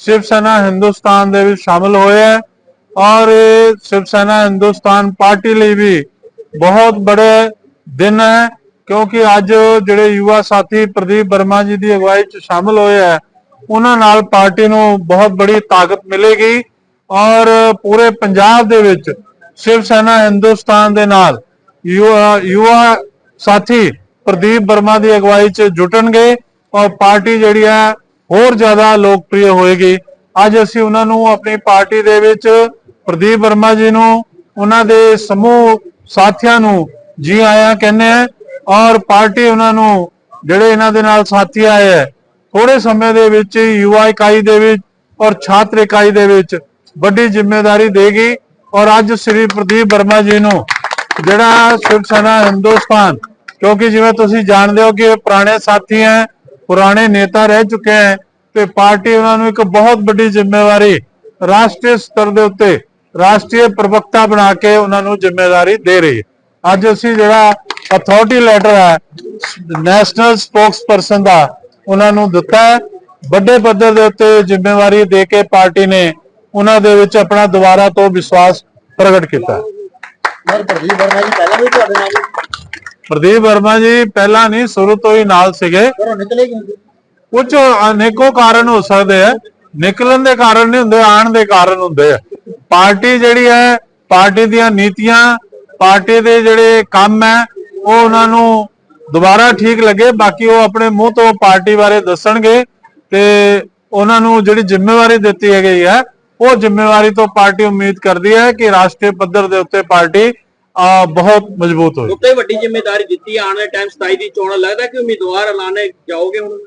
B: ਸ਼ਿਵ ਸੈਨਾ ਹਿੰਦੁਸਤਾਨ ਦੇ ਵਿੱਚ ਸ਼ਾਮਲ ਹੋਏ ਹੈ ਔਰ ਇਹ ਸ਼ਿਵ ਸੈਨਾ ਹਿੰਦੁਸਤਾਨ ਪਾਰਟੀ ਲਈ ਵੀ ਬਹੁਤ ਬੜੇ ਦਿਨ ਹੈ, ਕਿਉਂਕਿ ਅੱਜ ਜਿਹੜੇ ਯੁਵਾ ਸਾਥੀ ਪ੍ਰਦੀਪ ਵਰਮਾ ਜੀ ਦੀ ਅਗਵਾਈ 'ਚ ਸ਼ਾਮਲ ਹੋਏ ਹੈ, ਉਹਨਾਂ ਨਾਲ ਪਾਰਟੀ ਨੂੰ ਬਹੁਤ ਬੜੀ ਤਾਕਤ ਮਿਲੇਗੀ ਔਰ ਪੂਰੇ ਪੰਜਾਬ ਦੇ ਵਿੱਚ ਸ਼ਿਵ ਸੈਨਾ ਹਿੰਦੁਸਤਾਨ ਦੇ ਨਾਲ ਯੁਵਾ ਯੁਵਾ ਸਾਥੀ ਪ੍ਰਦੀਪ ਵਰਮਾ ਦੀ ਅਗਵਾਈ 'ਚ ਜੁਟਣਗੇ ਔਰ ਪਾਰਟੀ ਜਿਹੜੀ ਹੈ ਹੋਰ ਜ਼ਿਆਦਾ ਲੋਕਪ੍ਰਿਯ ਹੋਏਗੀ। ਅੱਜ ਅਸੀਂ ਉਹਨਾਂ ਨੂੰ ਆਪਣੀ ਪਾਰਟੀ ਦੇ ਵਿੱਚ ਪ੍ਰਦੀਪ ਵਰਮਾ ਜੀ ਨੂੰ, ਉਹਨਾਂ ਦੇ ਸਮੂਹ ਸਾਥੀਆਂ ਨੂੰ ਜੀ ਆਇਆਂ ਕਹਿੰਦੇ ਆ ਔਰ ਪਾਰਟੀ ਉਹਨਾਂ ਨੂੰ ਜਿਹੜੇ ਇਹਨਾਂ ਦੇ ਨਾਲ ਸਾਥੀ ਆਏ ਹੈ ਥੋੜੇ ਸਮੇਂ ਦੇ ਵਿੱਚ ਯੁਵਾ ਇਕਾਈ ਦੇ ਵਿੱਚ ਔਰ ਛਾਤਰ ਇਕਾਈ ਦੇ ਵਿੱਚ ਵੱਡੀ ਜ਼ਿੰਮੇਵਾਰੀ ਦੇਗੀ ਔਰ ਅੱਜ ਸ੍ਰੀ ਪ੍ਰਦੀਪ ਵਰਮਾ ਜੀ ਨੂੰ ਜਿਹੜਾ ਸ਼ਿਵ ਸੈਨਾ ਹਿੰਦੁਸਤਾਨ, ਕਿਉਂਕਿ ਜਿਵੇਂ ਤੁਸੀਂ ਜਾਣਦੇ ਹੋ ਕਿ ਪੁਰਾਣੇ ਸਾਥੀ ਹੈ ਪੁਰਾਣੇ ਨੇਤਾ ਰਹਿ ਚੁੱਕੇ ਹੈ ਤੇ ਪਾਰਟੀ ਉਹਨਾਂ ਨੂੰ ਇੱਕ ਬਹੁਤ ਵੱਡੀ ਜ਼ਿੰਮੇਵਾਰੀ ਰਾਸ਼ਟਰੀ ਸਤਰ ਦੇ ਉੱਤੇ ਰਾਸ਼ਟਰੀ ਪ੍ਰਵਕਤਾ ਬਣਾ ਕੇ ਉਹਨਾਂ ਨੂੰ ਜ਼ਿੰਮੇਵਾਰੀ ਦੇ ਰਹੀ ਹੈ। ਅੱਜ ਅਸੀਂ ਜਿਹੜਾ ਅਥਾਰਟੀ ਲੈਟਰ ਹੈ ਨੈਸ਼ਨਲ ਸਪੋਕਸਪਰਸਨ ਦਾ, ਉਹਨਾਂ ਨੂੰ ਦਿੱਤਾ ਹੈ। ਵੱਡੇ ਪੱਧਰ ਦੇ ਉੱਤੇ ਜ਼ਿੰਮੇਵਾਰੀ ਦੇ ਕੇ ਪਾਰਟੀ ਨੇ ਉਹਨਾਂ ਦੇ ਵਿੱਚ ਆਪਣਾ ਦੁਬਾਰਾ ਤੋਂ ਵਿਸ਼ਵਾਸ ਪ੍ਰਗਟ ਕੀਤਾ
A: ਸਰ ਪ੍ਰਦੀਪ ਵਰਮਾ ਜੀ, ਪਹਿਲਾਂ ਵੀ ਤੁਹਾਡੇ ਨਾਲ
B: ਪ੍ਰਦੀਪ ਵਰਮਾ ਜੀ ਪਹਿਲਾਂ ਨਹੀਂ ਸ਼ੁਰੂ ਤੋਂ ਹੀ ਨਾਲ ਸੀਗੇ।
A: ਘਰੋਂ ਨਿਕਲੇ ਕਿਉਂ? ਸੀ?
B: ਕੁਝ ਅਨੇਕੋ ਕਾਰਨ ਹੋ ਸਕਦੇ ਆ। ਨਿਕਲਣ ਦੇ ਕਾਰਨ ਨਹੀਂ ਹੁੰਦੇ ਆਣ ਦੇ ਕਾਰਨ ਹੁੰਦੇ ਆ। ਪਾਰਟੀ ਜਿਹੜੀ ਹੈ ਪਾਰਟੀ ਦੀਆਂ ਨੀਤੀਆਂ ਪਾਰਟੀ ਦੇ ਜਿਹੜੇ ਕੰਮ ਹੈ ਉਹ ਉਹਨਾਂ ਨੂੰ ਦੁਬਾਰਾ ਠੀਕ ਲੱਗੇ। ਬਾਕੀ ਉਹ ਆਪਣੇ ਮੂੰਹ ਤੋਂ ਪਾਰਟੀ ਬਾਰੇ ਦੱਸਣਗੇ ਤੇ ਉਹਨਾਂ ਨੂੰ ਜਿਹੜੀ ਜ਼ਿੰਮੇਵਾਰੀ ਦਿੱਤੀ ਗਈ ਹੈ ਉਹ ਜ਼ਿੰਮੇਵਾਰੀ ਤੋਂ ਪਾਰਟੀ ਉਮੀਦ ਕਰਦੀ ਹੈ ਕਿ ਰਾਸ਼ਟਰੀ ਪੱਧਰ ਦੇ ਉੱਤੇ ਪਾਰਟੀ ਆ ਬਹੁਤ ਮਜ਼ਬੂਤ ਹੋਏ
C: ਉੱਤੇ ਵੱਡੀ ਜ਼ਿੰਮੇਵਾਰੀ ਦਿੱਤੀ ਆਉਣ ਵਾਲੇ ਟਾਈਮ 27 ਦੀ ਚੋਣ ਲੱਗਦਾ ਕਿ ਉਮੀਦਵਾਰ ਐਲਾਨੇ ਜਾਓਗੇ ਹੁਣ?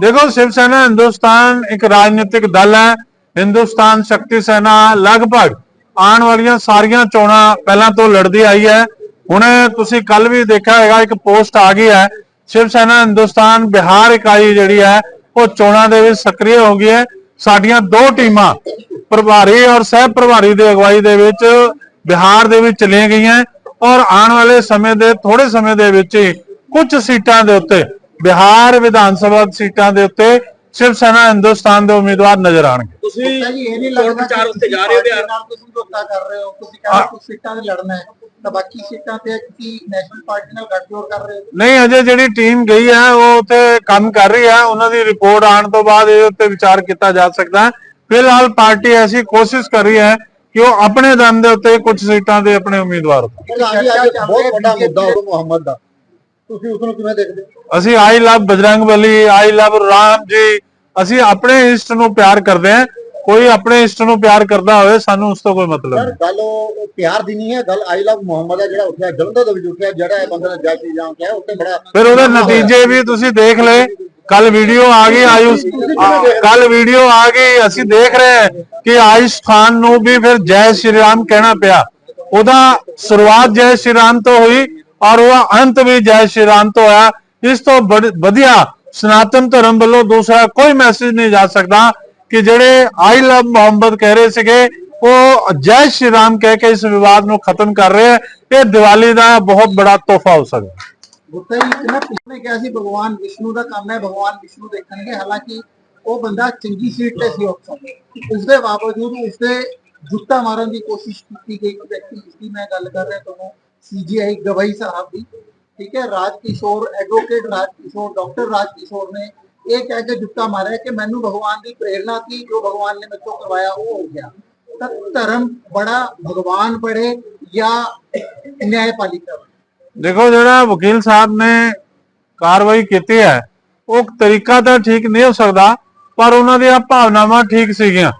B: ਦੇਖੋ ਸ਼ਿਵ ਸੈਨਾ ਹਿੰਦੁਸਤਾਨ ਇੱਕ ਰਾਜਨੀਤਿਕ ਦਲ ਹੈ। ਹਿੰਦੁਸਤਾਨ ਸ਼ਕਤੀ ਸੈਨਾ ਲਗਭਗ ਆਉਣ ਵਾਲੀਆਂ ਸਾਰੀਆਂ ਚੋਣਾਂ ਪਹਿਲਾਂ ਤੋਂ ਲੜਦੀ ਆਈ ਹੈ। ਹੁਣ ਤੁਸੀਂ ਕੱਲ ਵੀ ਦੇਖਿਆ ਹੈਗਾ ਇੱਕ ਪੋਸਟ ਆ ਗਈ ਹੈ। ਸ਼ਿਵ ਸੈਨਾ ਹਿੰਦੁਸਤਾਨ ਬਿਹਾਰ ਇਕਾਈ ਜਿਹੜੀ ਹੈ ਉਹ ਚੋਣਾਂ ਦੇ ਵਿੱਚ ਸਕਰੀਏ ਹੋ ਗਈ ਹੈ। ਸਾਡੀਆਂ ਦੋ ਟੀਮਾਂ ਪ੍ਰਭਾਰੀ ਔਰ ਸਹਿ ਪ੍ਰਭਾਰੀ ਦੇ ਅਗਵਾਈ ਦੇ ਵਿੱਚ ਬਿਹਾਰ ਦੇ ਵਿੱਚ ਚਲੀਆਂ ਗਈਆਂ ਔਰ ਆਉਣ ਵਾਲੇ ਸਮੇਂ ਦੇ ਥੋੜੇ ਸਮੇਂ ਦੇ ਵਿੱਚ ਹੀ ਕੁਝ ਸੀਟਾਂ ਦੇ ਉੱਤੇ ਬਿਹਾਰ ਵਿਧਾਨ ਸਭਾ ਸੀਟਾਂ ਦੇ ਉੱਤੇ ਸ਼ਿਵ ਸੈਨਾ ਹਿੰਦੁਸਤਾਨ ਦੇ ਉਮੀਦਵਾਰ ਨਜ਼ਰ ਆਣਗੇ
C: ਤੁਸੀਂ
A: ਇਹ ਨਹੀਂ ਲੱਗਦਾ ਕਿ
C: ਉੱਤੇ ਜਾ ਰਹੇ ਹੋ ਬਿਹਾਰ?
A: ਨਾਲ ਤੁਸੀਂ ਧੋਖਾ ਕਰ ਰਹੇ ਹੋ ਤੁਸੀਂ ਕਹਿੰਦੇ ਕੁਝ ਸੀਟਾਂ ਤੇ ਲੜਨਾ ਹੈ। ਤਾਂ ਬਾਕੀ ਸੀਟਾਂ ਤੇ ਤੁਸੀਂ ਨੈਸ਼ਨਲ ਪਾਰਟੀ ਨਾਲ ਗੱਠਜੋੜ ਕਰ ਰਹੇ ਹੋ।
B: ਨਹੀਂ ਅਜੇ ਜਿਹੜੀ ਟੀਮ ਗਈ ਹੈ ਉਹ ਉੱਥੇ ਕੰਮ ਕਰ ਰਹੀ ਹੈ। ਉਹਨਾਂ ਦੀ ਰਿਪੋਰਟ ਆਉਣ ਤੋਂ ਬਾਅਦ ਇਹਦੇ ਉੱਤੇ ਵਿਚਾਰ ਕੀਤਾ ਜਾ ਸਕਦਾ ਹੈ। ਫਿਲਹਾਲ ਪਾਰਟੀ ਐਸੀ ਕੋਸ਼ਿਸ਼ ਕਰ ਰਹੀ ਹੈ ਕਿ ਉਹ ਆਪਣੇ ਦਮ ਦੇ ਉੱਤੇ ਕੁਝ ਸੀਟਾਂ ਦੇ ਆਪਣੇ ਉਮੀਦਵਾਰ? ਉਤਾਰੇ।
A: ਪ੍ਰਧਾਨ ਜੀ ਅੱਜ ਬਹੁਤ ਵੱਡਾ ਮੁੱਦਾ ਉਹ ਮੁਹੰਮਦ ਦਾ। ਤੁਸੀਂ ਉਸ ਨੂੰ ਕਿਵੇਂ ਦੇਖਦੇ? ਹੋ
B: ਅਸੀਂ I love Bajrang Bali I love Ram ji ਅਸੀਂ ਆਪਣੇ ਇਸ਼ਟ ਨੂੰ ਪਿਆਰ ਕਰਦੇ ਹਾਂ। ਕੋਈ ਆਪਣੇ ਇਸ਼ਟ ਨੂੰ ਪਿਆਰ ਕਰਦਾ ਹੋਵੇ ਸਾਨੂੰ ਉਸ ਤੋਂ ਕੋਈ ਮਤਲਬ
A: ਯਾਰ
B: ਨਹੀਂ।
A: ਗੱਲ ਉਹ ਪਿਆਰ ਦੀ ਨਹੀਂ ਹੈ ਗੱਲ ਆਈ ਲਵ ਮੁਹੰਮਦ ਹੈ ਜਿਹੜਾ ਉੱਠਿਆ ਜਲੰਧਰ ਦੇ ਵਿੱਚ ਉੱਠਿਆ ਜਿਹੜਾ ਇਹ ਬੰਦੇ ਨੇ ਜੈ ਕਿਹਾ ਉੱਤੇ ਬੜਾ
B: ਫਿਰ ਉਹਦੇ ਨਤੀਜੇ ਵੀ ਤੁਸੀਂ ਦੇਖ ਲਏ। ਕੱਲ ਵੀਡੀਓ ਆ ਗਈ ਆਯੁਸ਼ ਕੱਲ ਵੀਡੀਓ ਆ ਗਈ ਅਸੀਂ ਦੇਖ ਰਹੇ ਹਾਂ ਕਿ ਆਯੁਸ਼ ਖਾਨ ਨੂੰ ਵੀ ਫਿਰ ਜੈ ਸ਼੍ਰੀ ਰਾਮ ਕਹਿਣਾ ਪਿਆ। ਉਹਦਾ ਸ਼ੁਰੂਆਤ ਜੈ ਸ਼੍ਰੀ ਰਾਮ ਤੋਂ ਹੋਈ ਔਰ ਉਹ ਅੰਤ ਵੀ ਜੈ ਸ਼੍ਰੀ ਰਾਮ ਤੋਂ ਹੋਇਆ। ਇਸ ਤੋਂ ਬੜ- ਵਧੀਆ ਸਨਾਤਨ ਧਰਮ ਵੱਲੋਂ ਦੂਸਰਾ ਕੋਈ ਮੈਸੇਜ ਨਹੀਂ ਜਾ ਸਕਦਾ। ਕਿ ਜਿਹੜੇ ਆਈ ਲਵ ਮੁਹੰਮਦ ਕਹਿ ਰਹੇ ਸੀਗੇ, ਉਹ ਜੈ ਸ਼੍ਰੀ ਰਾਮ ਕਹਿ ਕੇ ਇਸ ਵਿਵਾਦ ਨੂੰ ਖਤਮ ਕਰ ਰਹੇ ਹੈ ਇਹ ਦੀਵਾਲੀ ਦਾ ਬਹੁਤ ਬੜਾ ਤੋਹਫਾ ਹੋ ਸਕਦਾ।
A: ਗੁੱਤਾ ਜੀ ਕਿਹਾ ਪਿਛਲੇ ਕਿਹਾ ਸੀ ਭਗਵਾਨ ਵਿਸ਼ਨੂੰ ਦਾ ਕੰਮ ਹੈ, ਭਗਵਾਨ ਵਿਸ਼ਨੂੰ ਦੇਖਣਗੇ। ਹਾਲਾਂਕਿ ਉਹ ਬੰਦਾ ਚੰਗੀ ਸੀਟ ਤੇ ਸੀ ਅਫਸਰ ਉਸ ਦੇ ਬਾਵਜੂਦ ਉਸ ਦੇ ਜੁੱਤਾ ਮਾਰਨ ਦੀ ਕੋਸ਼ਿਸ਼ ਕੀਤੀ ਗਈ। ਵਿਅਕਤੀ ਜਿਸ ਦੀ ਮੈਂ ਗੱਲ ਕਰ ਰਿਹਾ ਤੁਹਾਨੂੰ ਸੀਜੀਆਈ ਗਵਾਈ ਸਾਹਿਬ ਦੀ। ਠੀਕ ਹੈ, ਰਾਜ ਕਿਸ਼ੋਰ ਐਡਵੋਕੇਟ ਰਾਜ ਕਿਸ਼ੋਰ ਡਾਕਟਰ ਰਾਜ ਕਿਸ਼ੋਰ ਨੇ ਇਹ ਕਹਿ ਕੇ ਜੁੱਤਾ ਮਾਰਿਆ ਕਿ ਮੈਨੂੰ ਭਗਵਾਨ ਦੀ ਪ੍ਰੇਰਣਾ ਸੀ, ਜੋ ਭਗਵਾਨ ਨੇ ਮੇਰੇ ਕਰਵਾਇਆ, ਉਹ ਹੋ ਗਿਆ। ਤਾਂ ਧਰਮ ਬੜਾ ਭਗਵਾਨ ਬੜੇ ਜਾਂ ਨਿਆਂਪਾਲਿਕਾ
B: ਦੇਖੋ ਜਿਹੜਾ ਵਕੀਲ ਸਾਹਿਬ ਨੇ ਕਾਰਵਾਈ ਕੀਤੀ ਹੈ ਉਹ ਤਰੀਕਾ ਤਾਂ ਠੀਕ ਨਹੀਂ ਹੋ ਸਕਦਾ ਪਰ ਉਹਨਾਂ ਦੀਆਂ ਭਾਵਨਾਵਾਂ ਠੀਕ ਸੀਗੀਆਂ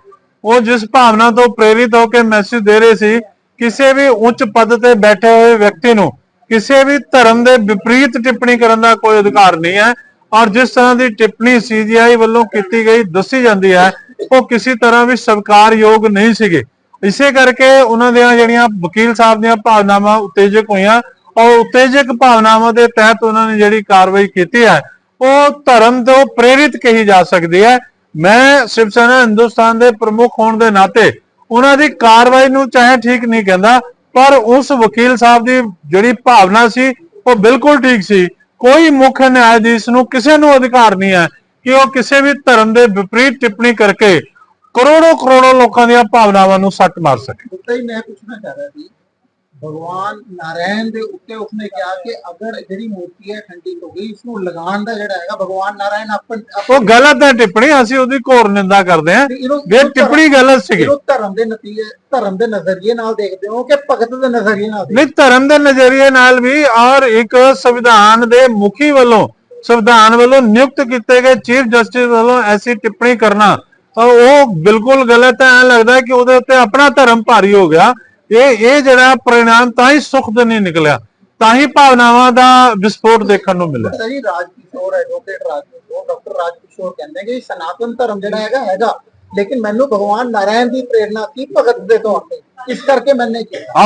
B: ਉਹ ਜਿਸ ਭਾਵਨਾ ਤੋਂ ਪ੍ਰੇਰਿਤ ਹੋ ਕੇ ਮੈਸੇਜ ਦੇ ਰਹੇ ਸੀ ਕਿਸੇ ਵੀ ਉੱਚ ਪਦ ਤੇ ਬੈਠੇ ਹੋਏ ਵਿਅਕਤੀ ਨੂੰ ਕਿਸੇ ਵੀ ਧਰਮ ਦੇ ਵਿਪਰੀਤ ਟਿੱਪਣੀ ਕਰਨ ਦਾ ਕੋਈ ਅਧਿਕਾਰ ਨਹੀਂ ਹੈ ਔਰ ਜਿਸ ਤਰ੍ਹਾਂ ਦੀ ਟਿੱਪਣੀ ਸੀਜੀਆਈ ਵੱਲੋਂ ਕੀਤੀ ਗਈ, ਦੱਸੀ ਜਾਂਦੀ ਹੈ, ਉਹ ਕਿਸੇ ਤਰ੍ਹਾਂ ਵੀ ਸਵੀਕਾਰਯੋਗ ਨਹੀਂ ਸੀਗੇ। ਇਸੇ ਕਰਕੇ ਉਹਨਾਂ ਦੀਆਂ ਜਿਹੜੀਆਂ ਵਕੀਲ ਸਾਹਿਬ ਦੀਆਂ ਭਾਵਨਾਵਾਂ ਉਤੇਜਕ ਹੋਈਆਂ, ਔਰ ਉਤੇਜਕ ਭਾਵਨਾਵਾਂ ਦੇ ਤਹਿਤ ਉਹਨਾਂ ਨੇ ਜਿਹੜੀ ਕਾਰਵਾਈ ਕੀਤੀ ਹੈ, ਉਹ ਧਰਮ ਤੋਂ ਪ੍ਰੇਰਿਤ ਕਹੀ ਜਾ ਸਕਦੀ ਹੈ। ਮੈਂ ਸ਼ਿਵ ਸੈਨਾ ਹਿੰਦੁਸਤਾਨ ਦੇ ਪ੍ਰਮੁੱਖ ਹੋਣ ਦੇ ਨਾਤੇ ਉਹਨਾਂ ਦੀ ਕਾਰਵਾਈ ਨੂੰ ਚਾਹੇ ਠੀਕ ਨਹੀਂ ਕਹਿੰਦਾ, ਪਰ ਉਸ ਵਕੀਲ ਸਾਹਿਬ ਦੀ ਜਿਹੜੀ ਭਾਵਨਾ ਸੀ, ਉਹ ਬਿਲਕੁਲ ਠੀਕ ਸੀ। ਕੋਈ ਮੁੱਖ ਨਿਆਇਧੀਸ਼ ਨੂੰ ਕਿਸੇ ਨੂੰ ਅਧਿਕਾਰ ਨਹੀਂ ਹੈ ਕਿ ਉਹ ਕਿਸੇ ਵੀ ਧਰਮ ਦੇ ਵਿਪਰੀਤ ਟਿੱਪਣੀ ਕਰਕੇ ਕਰੋੜੋ ਕਰੋੜੋ ਲੋਕਾਂ ਦੀਆਂ ਭਾਵਨਾਵਾਂ ਨੂੰ ਸੱਟ ਮਾਰ ਸਕੇ।
A: ਉੱਤੇ ਹੀ ਮੈਂ ਪੁੱਛਣਾ ਚਾਹ ਰਿਹਾ ਸੀ ਭਗਵਾਨ ਨਾਰਾਇਣ ਦੇ ਉੱਤੇ ਉਸਨੇ ਕਿਹਾ ਕਿ ਅਗਰ ਜਿਹੜੀ ਮੂਰਤੀ ਹੈ ਖੰਡਿਤ ਹੋ ਗਈ ਇਸ ਨੂੰ ਲਗਾਉਣ ਦਾ ਜਿਹੜਾ ਹੈਗਾ ਭਗਵਾਨ ਨਾਰਾਇਣ ਆਪਣ
B: ਉਹ ਗਲਤ ਹੈ ਟਿੱਪਣੀ ਅਸੀਂ ਉਹਦੀ ਘੋਰ ਨਿੰਦਾ ਕਰਦੇ ਹਾਂ। ਇਹ ਟਿੱਪਣੀ ਗਲਤ ਸੀਗੀ।
A: ਇਹਨੂੰ ਧਰਮ ਦੇ ਨਤੀਜੇ ਧਰਮ ਦੇ ਨਜ਼ਰੀਏ ਨਾਲ ਦੇਖਦੇ ਹੋ ਕਿ ਭਗਤ ਦੇ ਨਜ਼ਰੀਏ ਨਾਲ
B: ਨਹੀਂ ਧਰਮ ਦੇ ਨਜ਼ਰੀਏ ਨਾਲ ਵੀ ਔਰ ਇੱਕ ਸੰਵਿਧਾਨ ਦੇ ਮੁਖੀ ਵੱਲੋਂ ਸੰਵਿਧਾਨ ਵੱਲੋਂ ਨਿਯੁਕਤ ਕੀਤੇ ਗਏ ਚੀਫ ਜਸਟਿਸ ਵੱਲੋਂ ਐਸੀ ਟਿੱਪਣੀ ਕਰਨਾ ਉਹ ਬਿਲਕੁਲ ਗਲਤ ਹੈ। ਲੱਗਦਾ ਕਿ ਉਹਦੇ ਉੱਤੇ ਆਪਣਾ ਧਰਮ ਭਾਰੀ ਹੋ ਗਿਆ। ਇਹ ਇਹ ਜਿਹੜਾ ਪ੍ਰਣਾਮ ਤਾਂ ਹੀ ਸੁਖ ਦੇ ਨਹੀਂ ਨਿਕਲਿਆ ਤਾਂ ਹੀ ਭਾਵਨਾਵਾਂ ਦਾ ਵਿਸਫੋਟ ਦੇਖਣ ਨੂੰ ਮਿਲਿਆ।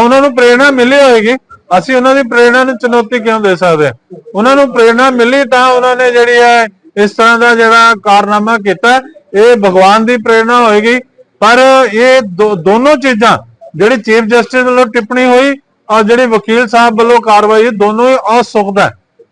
B: ਉਹਨਾਂ ਨੂੰ ਪ੍ਰੇਰਣਾ ਮਿਲੀ ਹੋਏਗੀ। ਅਸੀਂ ਉਹਨਾਂ ਦੀ ਪ੍ਰੇਰਣਾ ਨੂੰ ਚੁਣੌਤੀ ਕਿਉਂ ਦੇ ਸਕਦੇ? ਉਹਨਾਂ ਨੂੰ ਪ੍ਰੇਰਣਾ ਮਿਲੀ ਤਾਂ ਉਹਨਾਂ ਨੇ ਜਿਹੜੀ ਹੈ ਇਸ ਤਰ੍ਹਾਂ ਦਾ ਜਿਹੜਾ ਕਾਰਨਾਮਾ ਕੀਤਾ। ਇਹ ਭਗਵਾਨ ਦੀ ਪ੍ਰੇਰਣਾ ਹੋਏਗੀ। ਪਰ ਇਹ ਦੋਨੋਂ ਚੀਜ਼ਾਂ ਜਿਹੜੀ ਚੀਫ ਜਸਟਿਸ ਵੱਲੋਂ ਟਿੱਪਣੀ ਹੋਈ ਔਰ ਜਿਹੜੀ ਵਕੀਲ ਸਾਹਿਬ ਵੱਲੋਂ ਕਾਰਵਾਈ ਹੋਈ, ਦੋਨੋਂ ਹੀ ਅਸੁਖਦ ਹੈ।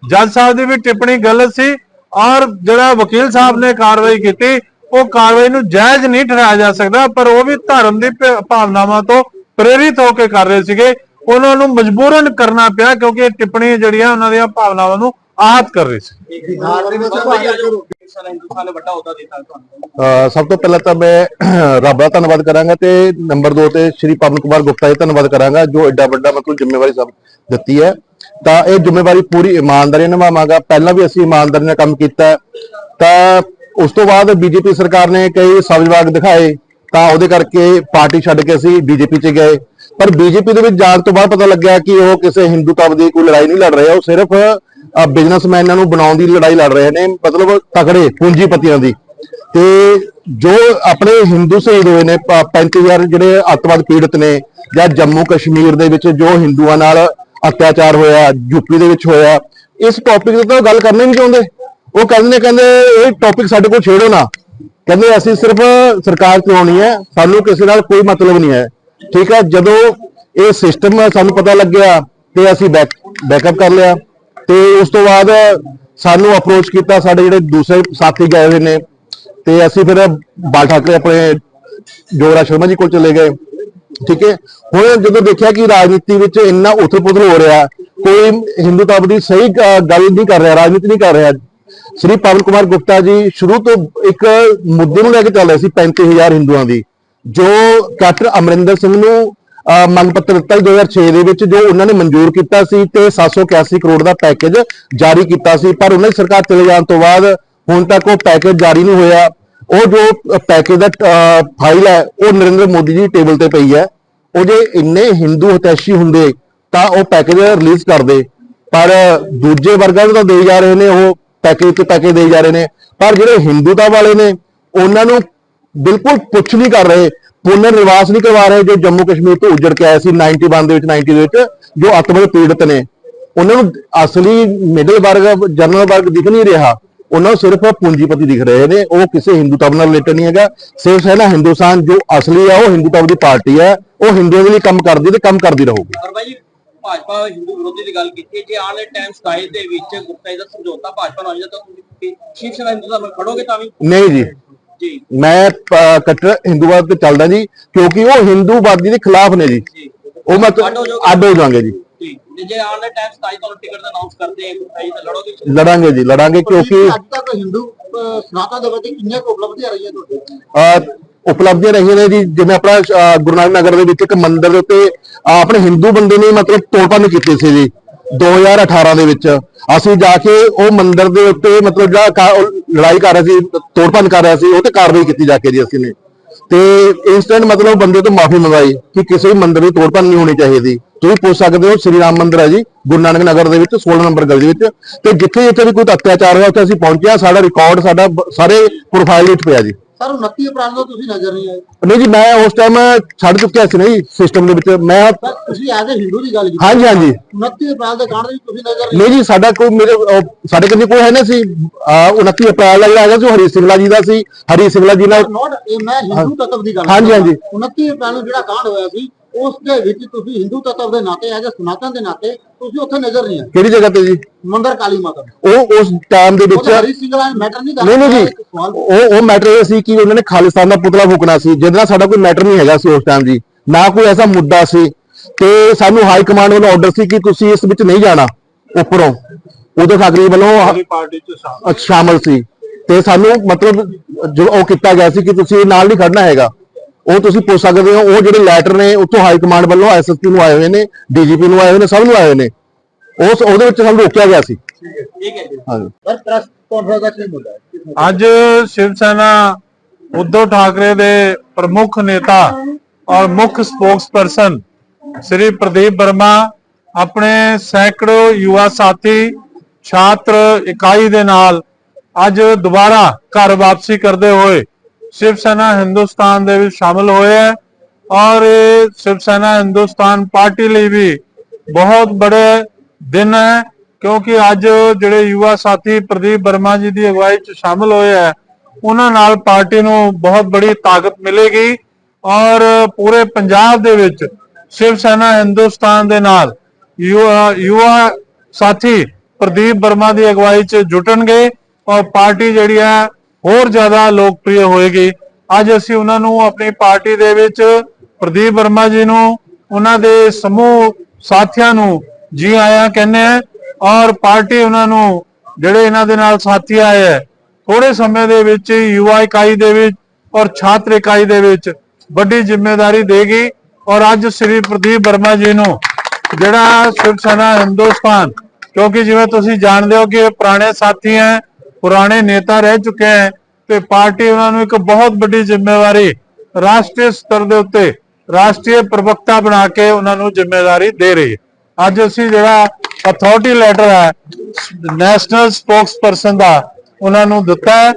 B: ਜੱਜ ਸਾਹਿਬ ਦੀ ਵੀ ਟਿੱਪਣੀ ਗਲਤ ਸੀ ਔਰ ਜਿਹੜਾ ਵਕੀਲ ਸਾਹਿਬ ਨੇ ਕਾਰਵਾਈ ਕੀਤੀ ਉਹ ਕਾਰਵਾਈ ਨੂੰ ਜਾਇਜ਼ ਨਹੀਂ ਠਹਿਰਾਇਆ ਜਾ ਸਕਦਾ ਪਰ ਉਹ ਵੀ ਧਰਮ ਦੀ ਭਾਵਨਾਵਾਂ ਤੋਂ ਪ੍ਰੇਰਿਤ ਹੋ ਕੇ ਕਰ ਰਹੇ ਸੀਗੇ। ਉਹਨਾਂ ਨੂੰ ਮਜਬੂਰਨ ਕਰਨਾ ਪਿਆ ਕਿਉਂਕਿ ਇਹ ਟਿੱਪਣੀ ਜਿਹੜੀਆਂ ਉਹਨਾਂ ਦੀਆਂ ਭਾਵਨਾਵਾਂ ਨੂੰ ਆਹਤ ਕਰ ਰਹੀ ਸੀ।
A: ਬਿਹਾਰ
C: ਹਿੰਦੁਸਤਾਨ ਨੇ ਵੱਡਾ ਅਹੁਦਾ ਦਿੱਤਾ ਤੁਹਾਨੂੰ।
D: ਸਭ ਤੋਂ ਪਹਿਲਾਂ ਤਾਂ ਮੈਂ ਰੱਬ ਦਾ ਧੰਨਵਾਦ ਕਰਾਂਗਾ ਤੇ ਨੰਬਰ 2 ਤੇ ਸ਼੍ਰੀ ਪਵਨ ਕੁਮਾਰ ਗੁਪਤਾ ਦਾ ਧੰਨਵਾਦ ਕਰਾਂਗਾ, ਜੋ ਐਡਾ ਵੱਡਾ ਮਤਲਬ ਜ਼ਿੰਮੇਵਾਰੀ ਸਭ ਦਿੱਤੀ ਹੈ। ਤਾਂ ਇਹ ਜ਼ਿੰਮੇਵਾਰੀ ਪੂਰੀ ਇਮਾਨਦਾਰੀ ਨਿਭਾਵਾਂਗਾ। ਪਹਿਲਾਂ ਵੀ ਅਸੀਂ ਇਮਾਨਦਾਰੀ ਨਾਲ ਕੰਮ ਕੀਤਾ। ਤਾਂ ਉਸ ਤੋਂ ਬਾਅਦ ਬੀਜੇਪੀ ਸਰਕਾਰ ਨੇ ਕਈ ਸਬਜਵਾਗ ਦਿਖਾਏ। ਤਾਂ ਉਹਦੇ ਕਰਕੇ ਪਾਰਟੀ ਛੱਡ ਕੇ ਅਸੀਂ ਬੀਜੇਪੀ 'ਚ ਗਏ। ਪਰ ਬੀਜੇਪੀ ਦੇ ਵਿੱਚ ਜਾਣ ਤੋਂ ਬਾਅਦ ਪਤਾ ਲੱਗਿਆ ਕਿ ਉਹ ਕਿਸੇ ਹਿੰਦੂਤਵ ਦੀ ਕੋਈ ਲੜਾਈ ਨਹੀਂ ਲੜ ਰਹੇ। ਉਹ ਸਿਰਫ ਬਿਜ਼ਨਸਮੈਨਾਂ ਨੂੰ ਬਣਾਉਣ ਦੀ ਲੜਾਈ ਲੜ ਰਹੇ ਨੇ, ਮਤਲਬ ਤਕੜੇ ਪੂੰਜੀਪਤੀਆਂ ਦੀ। ਤੇ ਜੋ ਆਪਣੇ ਹਿੰਦੂ ਸ਼ਹੀਦ ਹੋਏ ਨੇ, ਪ- 35000 ਜਿਹੜੇ ਅੱਤਵਾਦ ਪੀੜਤ ਨੇ, ਜਾਂ ਜੰਮੂ ਕਸ਼ਮੀਰ ਦੇ ਵਿੱਚ ਜੋ ਹਿੰਦੂਆਂ ਨਾਲ ਅਤਿਆਚਾਰ ਹੋਇਆ ਯੂਪੀ ਦੇ ਵਿੱਚ ਹੋਇਆ, ਇਸ ਟੌਪਿਕ ਤੇ ਤਾਂ ਉਹ ਗੱਲ ਕਰਨੀ ਹੀ ਨਹੀਂ ਚਾਹੁੰਦੇ। ਉਹ ਕਹਿੰਦੇ ਨੇ, ਕਹਿੰਦੇ ਇਹ ਟੌਪਿਕ ਸਾਡੇ ਕੋਲ ਛੇੜੋ ਨਾ। ਕਹਿੰਦੇ ਅਸੀਂ ਸਿਰਫ ਸਰਕਾਰ ਚਲਾਉਣੀ ਹੈ, ਸਾਨੂੰ ਕਿਸੇ ਨਾਲ ਕੋਈ ਮਤਲਬ ਨਹੀਂ ਹੈ। ਠੀਕ ਹੈ, ਜਦੋਂ ਇਹ ਸਿਸਟਮ ਸਾਨੂੰ ਪਤਾ ਲੱਗਿਆ ਤੇ ਅਸੀਂ ਬੈਕ ਬੈਕਅਪ ਕਰ ਲਿਆ। ਤੇ ਉਸ ਤੋਂ ਬਾਅਦ ਸਾਨੂੰ ਅਪਰੋਚ ਕੀਤਾ, ਸਾਡੇ ਜਿਹੜੇ ਦੂਸਰੇ ਸਾਥੀ ਗਏ ਹੋਏ ਨੇ, ਤੇ ਅਸੀਂ ਫਿਰ ਬਾਲ ਠਾਕਰੇ ਆਪਣੇ ਜੋਰਾ ਸ਼ਰਮਾ ਜੀ ਕੋਲ ਚਲੇ ਗਏ। ਠੀਕ ਹੈ? ਹੁਣ ਜਦੋਂ ਦੇਖਿਆ ਕਿ ਰਾਜਨੀਤੀ ਵਿੱਚ ਇੰਨਾ ਉਥਲ-ਪੁਥਲ ਹੋ ਰਿਹਾ, ਕੋਈ ਹਿੰਦੂਤਵ ਦੀ ਸਹੀ ਗ- ਗੱਲ ਨਹੀਂ ਕਰ ਰਿਹਾ, ਰਾਜਨੀਤੀ ਨਹੀਂ ਕਰ ਰਿਹਾ, ਸ੍ਰੀ ਪਵਨ ਕੁਮਾਰ ਗੁਪਤਾ ਜੀ ਸ਼ੁਰੂ ਤੋਂ ਇੱਕ ਮੁੱਦੇ ਨੂੰ ਲੈ ਕੇ ਚੱਲ ਰਹੇ ਸੀ 35000 ਹਿੰਦੂਆਂ ਦੀ, ਜੋ ਕੈਪਟਨ ਅਮਰਿੰਦਰ ਸਿੰਘ ਨੂੰ ਮੰਗ ਪੱਤਰ ਦਿੱਤਾ ਸੀ 2006 ਦੇ ਵਿੱਚ, ਜੋ ਉਹਨਾਂ ਨੇ ਮਨਜ਼ੂਰ ਕੀਤਾ ਸੀ ਤੇ 781 ਕਰੋੜ ਦਾ ਪੈਕੇਜ ਜਾਰੀ ਕੀਤਾ ਸੀ। ਪਰ ਉਹਨਾਂ ਦੀ ਸਰਕਾਰ ਚਲੇ ਜਾਣ ਤੋਂ ਬਾਅਦ ਹੁਣ ਤੱਕ ਉਹ ਪੈਕੇਜ ਜਾਰੀ ਨਹੀਂ ਹੋਇਆ। ਉਹ ਜੋ ਪੈਕੇਜ ਦਾ ਫਾਈਲ ਹੈ, ਉਹ ਨਰਿੰਦਰ ਮੋਦੀ ਜੀ ਟੇਬਲ ਤੇ ਪਈ ਹੈ। ਉਹ ਜੇ ਇੰਨੇ ਹਿੰਦੂ ਹਤੈਸ਼ੀ ਹੁੰਦੇ, ਤਾਂ ਉਹ ਪੈਕੇਜ ਰਿਲੀਜ਼ ਕਰਦੇ ਪਰ ਦੂਜੇ ਵਰਗਾਂ ਨੂੰ ਤਾਂ ਦੇ ਜਾ ਰਹੇ ਨੇ, ਉਹ ਪੈਕੇਜ ਤੇ ਪੈਕੇਜ ਦੇ ਜਾ ਰਹੇ ਨੇ। ਪਰ ਜਿਹੜੇ ਹਿੰਦੂਤਾ ਵਾਲੇ ਨੇ, ਉਹਨਾਂ ਨੂੰ ਬਿਲਕੁਲ ਪੁੱਛ ਨਹੀਂ ਕਰ ਰਹੇ ਪੁਨਰ ਨਿਵਾਸ ਨਹੀਂ ਕਰਵਾ ਰਹੇ ਜੋ ਜੰਮੂ ਕਸ਼ਮੀਰ ਤੋਂ ਉੱਜੜ ਕੇ ਆਏ ਸੀ 91 ਦੇ ਵਿੱਚ 90 ਦੇ ਵਿੱਚ ਜੋ ਅੱਤਵਾਦ ਪੀੜਤ ਨੇ। ਉਹਨਾਂ ਨੂੰ ਅਸਲੀ ਮਿਡਲ ਵਰਗ ਜਨਰਲ ਵਰਗ ਦਿਖ ਨਹੀਂ ਰਿਹਾ। ਉਹਨਾਂ ਨੂੰ ਸਿਰਫ ਪੂੰਜੀਪਤੀ ਦਿਖ ਰਹੇ ਨੇ। ਉਹ ਕਿਸੇ ਹਿੰਦੂਤਵ ਨਾਲ ਰਿਲੇਟਡ ਨਹੀਂ ਹੈਗਾ। ਸਿਰਫ ਸੈਨਾ ਹਿੰਦੁਸਤਾਨ ਜੋ ਅਸਲੀ ਹੈ ਉਹ ਹਿੰਦੂਤਵ ਦੀ ਪਾਰਟੀ ਹੈ ਉਹ ਹਿੰਦੂਆਂ ਦੇ ਲਈ ਕੰਮ ਕਰਦੀ ਤੇ ਕੰਮ ਕਰਦੀ ਰਹੂਗੀ।
C: ਔਰ ਭਾਈ ਭਾਜਪਾ ਹਿੰਦੂ ਵਿਰੋਧੀ ਦੀ ਗੱਲ ਕੀਤੀ ਜੇ ਆਉਣ ਵਾਲੇ ਟਾਈਮ ਸਕਾਈ ਦੇ ਵਿੱਚ ਗੁਪਤਾ ਜੀ ਦਾ ਸਮਝੌਤਾ ਭਾਜਪਾ ਨਾਲ ਜਾਂਦਾ ਤਾਂ ਸ਼ਿਵ ਸੈਨਾ ਹਿੰਦੁਸਤਾਨ ਨਾਲ ਖੜੋਗੇ ਤਾਂ ਵੀ
D: ਨਹੀਂ ਜੀ।
C: ਜੀ।
D: ਮੈਂ ਕੱਟੜ ਹਿੰਦੂਵਾਦ ਤੇ ਚੱਲਦਾ ਜੀ ਕਿਉਂਕਿ ਉਹ ਹਿੰਦੂਵਾਦੀ ਦੇ ਖਿਲਾਫ ਨੇ ਜੀ। ਉਹ ਮਤ
C: ਅੱਡ ਹੋ
D: ਜਾਵਾਂਗੇ ਜੀ।
C: ਜੀ। ਤੇ ਜੇ ਆਉਣ ਵਾਲੇ ਟਾਈਮ 27 ਤੁਹਾਨੂੰ ਟਿਕਟ ਅਨਾਉਂਸ ਕਰਦੇ ਆ ਗੁਰਤਾਈ ਤਾਂ ਲੜੋਗੇ।
D: ਲੜਾਂਗੇ ਜੀ ਲੜਾਂਗੇ ਕਿਉਂਕਿ
A: ਅੱਜ ਤੱਕ ਹਿੰਦੂ ਅਹ, ਸਨਾਤਨ ਦੇ ਵਿੱਚ ਕਿੰਨੀਆਂ ਕੁ ਉਪਲਬਧੀਆਂ ਰਹੀਆਂ ਤੁਹਾਡੇ
D: ਅਹ ਉਪਲਬਧੀਆਂ ਰਹੀਆਂ ਨੇ ਜੀ ਜਿਵੇਂ ਆਪਣਾ ਗੁਰੂ ਨਾਨਕ ਨਗਰ ਦੇ ਵਿੱਚ ਇੱਕ ਮੰਦਿਰ ਦੇ ਉੱਤੇ ਆਪਣੇ ਹਿੰਦੂ ਬੰਦੇ ਨੇ ਮਤਲਬ ਤੋੜਪੰਨ ਕੀਤੀ ਸੀ ਜੀ। 2018 ਦੇ ਵਿੱਚ ਅਸੀਂ ਜਾ ਕੇ ਉਹ ਮੰਦਿਰ ਦੇ ਉੱਤੇ ਮਤਲਬ ਜਿਹੜਾ ਲੜਾਈ ਕਰ ਰਿਹਾ ਸੀ ਤੋੜਪੰਨ ਕਰ ਰਿਹਾ ਸੀ, ਉਹ ਤੇ ਕਾਰਵਾਈ ਕੀਤੀ ਜਾ ਕੇ ਜੀ ਅਸੀਂ ਨੇ। ਤੇ ਇਨਸਟੈਂਟ ਮਤਲਬ ਬੰਦੇ ਤੋਂ ਮਾਫੀ ਮੰਗਾਈ ਕਿ ਕਿਸੇ ਵੀ ਮੰਦਿਰ ਦੀ ਤੋੜਪੰਨ ਨਹੀਂ ਹੋਣੀ ਚਾਹੀਦੀ। ਤੁਸੀਂ ਪੁੱਛ ਸਕਦੇ ਹੋ, ਸ੍ਰੀ ਰਾਮ ਮੰਦਿਰ ਹੈ ਜੀ, ਗੁਰੂ ਨਾਨਕ ਨਗਰ ਦੇ ਵਿੱਚ 16 ਨੰਬਰ ਗਲੀ ਦੇ ਵਿੱਚ। ਤੇ ਜਿੱਥੇ ਜਿੱਥੇ ਵੀ ਕੋਈ ਅਤਿਆਚਾਰ ਹੋਇਆ, ਉੱਥੇ ਅਸੀਂ ਪਹੁੰਚਿਆ ਸਾਡਾ ਰਿਕਾਰਡ ਸਾਡਾ ਸਾਰੇ ਪ੍ਰੋਫਾਈਲ ਵਿੱਚ ਪਿਆ ਜੀ।
A: ਸਰ 29 ਅਪ੍ਰੈਲ ਨੂੰ ਤੁਸੀਂ ਨਜ਼ਰ ਨਹੀਂ ਆਏ।
D: ਨਹੀਂ ਜੀ ਮੈਂ ਉਸ ਟਾਈਮ ਛੱਡ ਚੁੱਕਿਆ ਸੀ ਨਹੀਂ ਸਿਸਟਮ ਦੇ ਵਿੱਚ। ਮੈਂ
A: ਸਰ ਤੁਸੀਂ ਐਜ਼ ਅ ਹਿੰਦੂ ਦੀ ਗੱਲ ਕੀਤੀ।
D: ਹਾਂਜੀ ਹਾਂਜੀ।
A: 29 ਅਪ੍ਰੈਲ ਦੇ ਵਿੱਚ ਤੁਸੀਂ ਨਜ਼ਰ ਨਹੀਂ
D: ਨਹੀਂ ਜੀ ਸਾਡਾ ਕੋਈ ਮੇਰੇ ਅਹ, ਸਾਡੇ ਕੋਲ ਕੋਈ ਹੈ ਨਾ ਸੀ। ਅਹ, 29 ਅਪ੍ਰੈਲ ਦਾ ਜਿਹੜਾ ਹੈਗਾ ਸੀ ਉਹ ਹਰੀ ਸਿੰਘਲਾ ਜੀ ਦਾ ਸੀ। ਹਰੀ ਸਿੰਘਲਾ ਜੀ ਨਾਲ
A: ਨੋਟ ਇਹ ਮੈਂ ਹਿੰਦੂ ਤੱਤਵ ਦੀ ਗੱਲ
D: ਹਾਂਜੀ। ਹਾਂਜੀ।
A: 29 ਅਪ੍ਰੈਲ ਨੂੰ ਜਿਹੜਾ ਕਾਂਡ ਹੋਇਆ ਸੀ ਉਸ ਦੇ ਵਿੱਚ ਤੁਸੀਂ ਹਿੰਦੂ ਤੱਤਵ ਦੇ ਨਾਤੇ ਅ ਸਨਾਤਨ ਦੇ ਨਾਤੇ ਤੁਸੀਂ ਉੱਥੇ ਨਜ਼ਰ ਨਹੀਂ ਆਏ।
D: ਕਿਹੜੀ ਜਗ੍ਹਾ ਤੇ ਜੀ?
A: ਮੰਦਰ ਕਾਲੀ ਮਾਤਾ।
D: ਉਹ ਉਸ ਟਾਈਮ ਦੇ ਵਿੱਚ
A: ਹਰੀ ਸਿੰਘ ਵਾਲਾ ਮੈਟਰ ਨਹੀਂ ਕਰ
D: ਨਹੀਂ ਨਹੀਂ ਜੀ ਉਹ ਉਹ ਮੈਟਰ ਇਹ ਸੀ ਕਿ ਉਹਨਾਂ ਨੇ ਖਾਲਿਸਤਾਨ ਦਾ ਪੁਤਲਾ ਫੂਕਣਾ ਸੀ। ਜਿਹਦੇ ਨਾਲ ਸਾਡਾ ਕੋਈ ਮੈਟਰ ਨਹੀਂ ਹੈਗਾ ਸੀ ਉਸ ਟਾਈਮ ਜੀ। ਨਾ ਕੋਈ ਐਸਾ ਮੁੱਦਾ ਸੀ ਤੇ ਸਾਨੂੰ ਹਾਈ ਕਮਾਂਡ ਵੱਲੋਂ ਆਰਡਰ ਸੀ ਕਿ ਤੁਸੀਂ ਇਸ ਵਿੱਚ ਨਹੀਂ ਜਾਣਾ ਉੱਪਰੋਂ। ਉਦੋਂ ਠਾਕਰੇ ਵੱਲੋਂ
B: ਪਾਰਟੀ ਚ ਸ਼ਾਮਲ
D: ਸੀ। ਤੇ ਸਾਨੂੰ ਮਤਲਬ ਜੋ ਉਹ ਕੀਤਾ ਗਿਆ ਸੀ ਕਿ ਤੁਸੀਂ ਨਾਲ ਨਹੀਂ ਖੜਨਾ ਹੈਗਾ। ਉਹ ਤੁਸੀਂ ਪੁੱਛ ਸਕਦੇ ਹੋ ਉਹ ਜਿਹੜੇ ਲੈਟਰ ਨੇ ਉੱਥੋਂ ਹਾਈ ਕਮਾਂਡ ਵੱਲੋਂ ਐਸਐਸਪੀ ਨੂੰ ਆਏ ਹੋਏ ਨੇ ਡੀਜੀਪੀ ਨੂੰ ਆਏ ਹੋਏ ਨੇ ਸਭ ਨੂੰ ਆਏ ਹੋਏ ਨੇ। ਉਸ ਉਹਦੇ ਵਿੱਚ ਸਾਨੂੰ ਰੋਕਿਆ ਗਿਆ ਸੀ।
C: ਠੀਕ ਹੈ ਜੀ।
D: ਹਾਂਜੀ
A: ਸਰ ਪ੍ਰੈਸ ਕਾਨਫਰੰਸ ਦਾ ਕੀ ਮੁੱਦਾ ਹੈ?
B: ਅੱਜ ਸ਼ਿਵ ਸੈਨਾ ਉद्धਵ ਠਾਕਰੇ ਦੇ ਪ੍ਰਮੁੱਖ ਨੇਤਾ ਔਰ ਮੁੱਖ ਸਪੋਕਸਪਰਸਨ ਸ੍ਰੀ ਪ੍ਰਦੀਪ ਵਰਮਾ ਆਪਣੇ ਸੈਂਕੜੋ ਯੁਵਾ ਸਾਥੀ ਛਾਤਰ ਇਕਾਈ ਦੇ ਨਾਲ ਅੱਜ ਦੁਬਾਰਾ ਘਰ ਵਾਪਸੀ ਕਰਦੇ ਹੋਏ ਸ਼ਿਵ ਸੈਨਾ ਹਿੰਦੁਸਤਾਨ ਦੇ ਵਿੱਚ ਸ਼ਾਮਲ ਹੋਏ ਹੈ ਔਰ ਇਹ ਸ਼ਿਵ ਸੈਨਾ ਹਿੰਦੁਸਤਾਨ ਪਾਰਟੀ ਲਈ ਵੀ ਬਹੁਤ ਬੜੇ ਦਿਨ ਹੈ ਕਿਉਂਕਿ ਅੱਜ ਜਿਹੜੇ ਯੁਵਾ ਸਾਥੀ ਪ੍ਰਦੀਪ ਵਰਮਾ ਜੀ ਦੀ ਅਗਵਾਈ 'ਚ ਸ਼ਾਮਲ ਹੋਏ ਹੈ, ਉਹਨਾਂ ਨਾਲ ਪਾਰਟੀ ਨੂੰ ਬਹੁਤ ਬੜੀ ਤਾਕਤ ਮਿਲੇਗੀ ਔਰ ਪੂਰੇ ਪੰਜਾਬ ਦੇ ਵਿੱਚ ਸ਼ਿਵ ਸੈਨਾ ਹਿੰਦੁਸਤਾਨ ਦੇ ਨਾਲ ਯੁਵਾ ਯੁਵਾ ਸਾਥੀ ਪ੍ਰਦੀਪ ਵਰਮਾ ਦੀ ਅਗਵਾਈ 'ਚ ਜੁਟਣਗੇ ਔਰ ਪਾਰਟੀ ਜਿਹੜੀ ਹੈ ਹੋਰ ਜ਼ਿਆਦਾ ਲੋਕਪ੍ਰਿਯ ਹੋਏਗੀ। ਅੱਜ ਅਸੀਂ ਉਹਨਾਂ ਨੂੰ ਆਪਣੀ ਪਾਰਟੀ ਦੇ ਵਿੱਚ ਪ੍ਰਦੀਪ ਵਰਮਾ ਜੀ ਨੂੰ, ਉਹਨਾਂ ਦੇ ਸਮੂਹ ਸਾਥੀਆਂ ਨੂੰ ਜੀ ਆਇਆਂ ਕਹਿੰਦੇ ਆ ਔਰ ਪਾਰਟੀ ਉਹਨਾਂ ਨੂੰ ਜਿਹੜੇ ਇਹਨਾਂ ਦੇ ਨਾਲ ਸਾਥੀ ਆਏ ਹੈ ਥੋੜੇ ਸਮੇਂ ਦੇ ਵਿੱਚ ਯੁਵਾ ਇਕਾਈ ਦੇ ਵਿੱਚ ਔਰ ਛਾਤਰ ਇਕਾਈ ਦੇ ਵਿੱਚ ਵੱਡੀ ਜ਼ਿੰਮੇਵਾਰੀ ਦੇਗੀ ਔਰ ਅੱਜ ਸ੍ਰੀ ਪ੍ਰਦੀਪ ਵਰਮਾ ਜੀ ਨੂੰ ਜਿਹੜਾ ਸ਼ਿਵ ਸੈਨਾ ਹਿੰਦੁਸਤਾਨ, ਕਿਉਂਕਿ ਜਿਵੇਂ ਤੁਸੀਂ ਜਾਣਦੇ ਹੋ ਕਿ ਇਹ ਪੁਰਾਣੇ ਸਾਥੀ ਹੈ ਪੁਰਾਣੇ ਨੇਤਾ ਰਹਿ ਚੁੱਕੇ ਹੈ ਤੇ ਪਾਰਟੀ ਉਹਨਾਂ ਨੂੰ ਇੱਕ ਬਹੁਤ ਵੱਡੀ ਜ਼ਿੰਮੇਵਾਰੀ ਰਾਸ਼ਟਰੀ ਸਤਰ ਦੇ ਉੱਤੇ ਰਾਸ਼ਟਰੀ ਪ੍ਰਵਕਤਾ ਬਣਾ ਕੇ ਉਹਨਾਂ ਨੂੰ ਜ਼ਿੰਮੇਵਾਰੀ ਦੇ ਰਹੀ ਹੈ। ਅੱਜ ਅਸੀਂ ਜਿਹੜਾ ਅਥਾਰਟੀ ਲੈਟਰ ਹੈ ਨੈਸ਼ਨਲ ਸਪੋਕਸਪਰਸਨ ਦਾ, ਉਹਨਾਂ ਨੂੰ ਦਿੱਤਾ ਹੈ।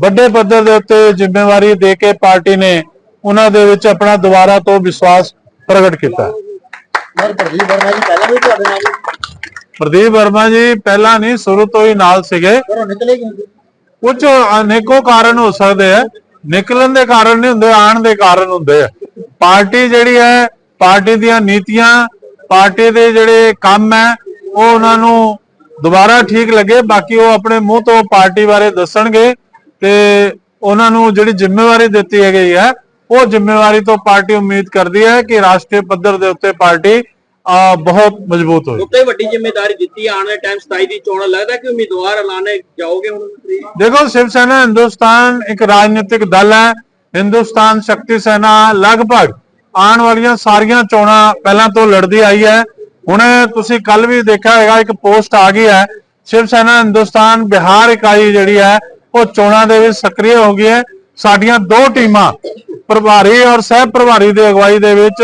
B: ਵੱਡੇ ਪੱਧਰ ਦੇ ਉੱਤੇ ਜ਼ਿੰਮੇਵਾਰੀ ਦੇ ਕੇ ਪਾਰਟੀ ਨੇ ਉਹਨਾਂ ਦੇ ਵਿੱਚ ਆਪਣਾ ਦੁਬਾਰਾ ਤੋਂ ਵਿਸ਼ਵਾਸ ਪ੍ਰਗਟ ਕੀਤਾ ਹੈ।
A: ਸਰ ਵਰਮਾ ਜੀ, ਪਹਿਲਾਂ ਵੀ ਤੁਹਾਡੇ ਨਾਲ
B: ਪ੍ਰਦੀਪ ਵਰਮਾ ਜੀ ਪਹਿਲਾਂ ਨਹੀਂ ਸ਼ੁਰੂ ਤੋਂ ਹੀ ਨਾਲ ਸੀਗੇ।
A: ਘਰੋਂ ਨਿਕਲੇ ਕਿਉਂ ਸੀ?
B: ਕੁਝ ਅਨੇਕੋ ਕਾਰਨ ਹੋ ਸਕਦੇ ਆ। ਨਿਕਲਣ ਦੇ ਕਾਰਨ ਨਹੀਂ ਹੁੰਦੇ ਆਣ ਦੇ ਕਾਰਨ ਹੁੰਦੇ ਆ। ਪਾਰਟੀ ਜਿਹੜੀ ਹੈ ਪਾਰਟੀ ਦੀਆਂ ਨੀਤੀਆਂ ਪਾਰਟੀ ਦੇ ਜਿਹੜੇ ਕੰਮ ਹੈ ਉਹ ਉਹਨਾਂ ਨੂੰ ਦੁਬਾਰਾ ਠੀਕ ਲੱਗੇ। ਬਾਕੀ ਉਹ ਆਪਣੇ ਮੂੰਹ ਤੋਂ ਪਾਰਟੀ ਬਾਰੇ ਦੱਸਣਗੇ ਤੇ ਉਹਨਾਂ ਨੂੰ ਜਿਹੜੀ ਜ਼ਿੰਮੇਵਾਰੀ ਦਿੱਤੀ ਹੈ ਗਈ ਹੈ ਉਹ ਜ਼ਿੰਮੇਵਾਰੀ ਤੋਂ ਪਾਰਟੀ ਉਮੀਦ ਕਰਦੀ ਹੈ ਕਿ ਰਾਸ਼ਟਰੀ ਪੱਧਰ ਦੇ ਉੱਤੇ ਪਾਰਟੀ ਆ ਬਹੁਤ ਮਜ਼ਬੂਤ ਹੋਏ
C: ਉੱਤੇ ਵੱਡੀ ਜ਼ਿੰਮੇਵਾਰੀ ਦਿੱਤੀ ਆਉਣ ਵਾਲੇ ਟਾਈਮ 27 ਦੀ ਚੋਣ ਲੱਗਦਾ ਕਿ ਉਮੀਦਵਾਰ ਐਲਾਨੇ ਜਾਓਗੇ ਹੁਣ
B: ਦੇਖੋ ਸ਼ਿਵ ਸੈਨਾ ਹਿੰਦੁਸਤਾਨ ਇੱਕ ਰਾਜਨੀਤਿਕ ਦਲ ਹੈ। ਹਿੰਦੁਸਤਾਨ ਸ਼ਕਤੀ ਸੈਨਾ ਲਗਭਗ ਆਉਣ ਵਾਲੀਆਂ ਸਾਰੀਆਂ ਚੋਣਾਂ ਪਹਿਲਾਂ ਤੋਂ ਲੜਦੀ ਆਈ ਹੈ। ਹੁਣ ਤੁਸੀਂ ਕੱਲ ਵੀ ਦੇਖਿਆ ਹੋਵੇਗਾ ਇੱਕ ਪੋਸਟ ਆ ਗਈ ਹੈ। ਸ਼ਿਵ ਸੈਨਾ ਹਿੰਦੁਸਤਾਨ ਬਿਹਾਰ ਇਕਾਈ ਜਿਹੜੀ ਹੈ ਉਹ ਚੋਣਾਂ ਦੇ ਵਿੱਚ ਸਕਰੀਏ ਹੋ ਗਈ ਹੈ। ਸਾਡੀਆਂ ਦੋ ਟੀਮਾਂ ਪ੍ਰਭਾਰੀ ਔਰ ਸਹਿ ਪ੍ਰਭਾਰੀ ਦੇ ਅਗਵਾਈ ਦੇ ਵਿੱਚ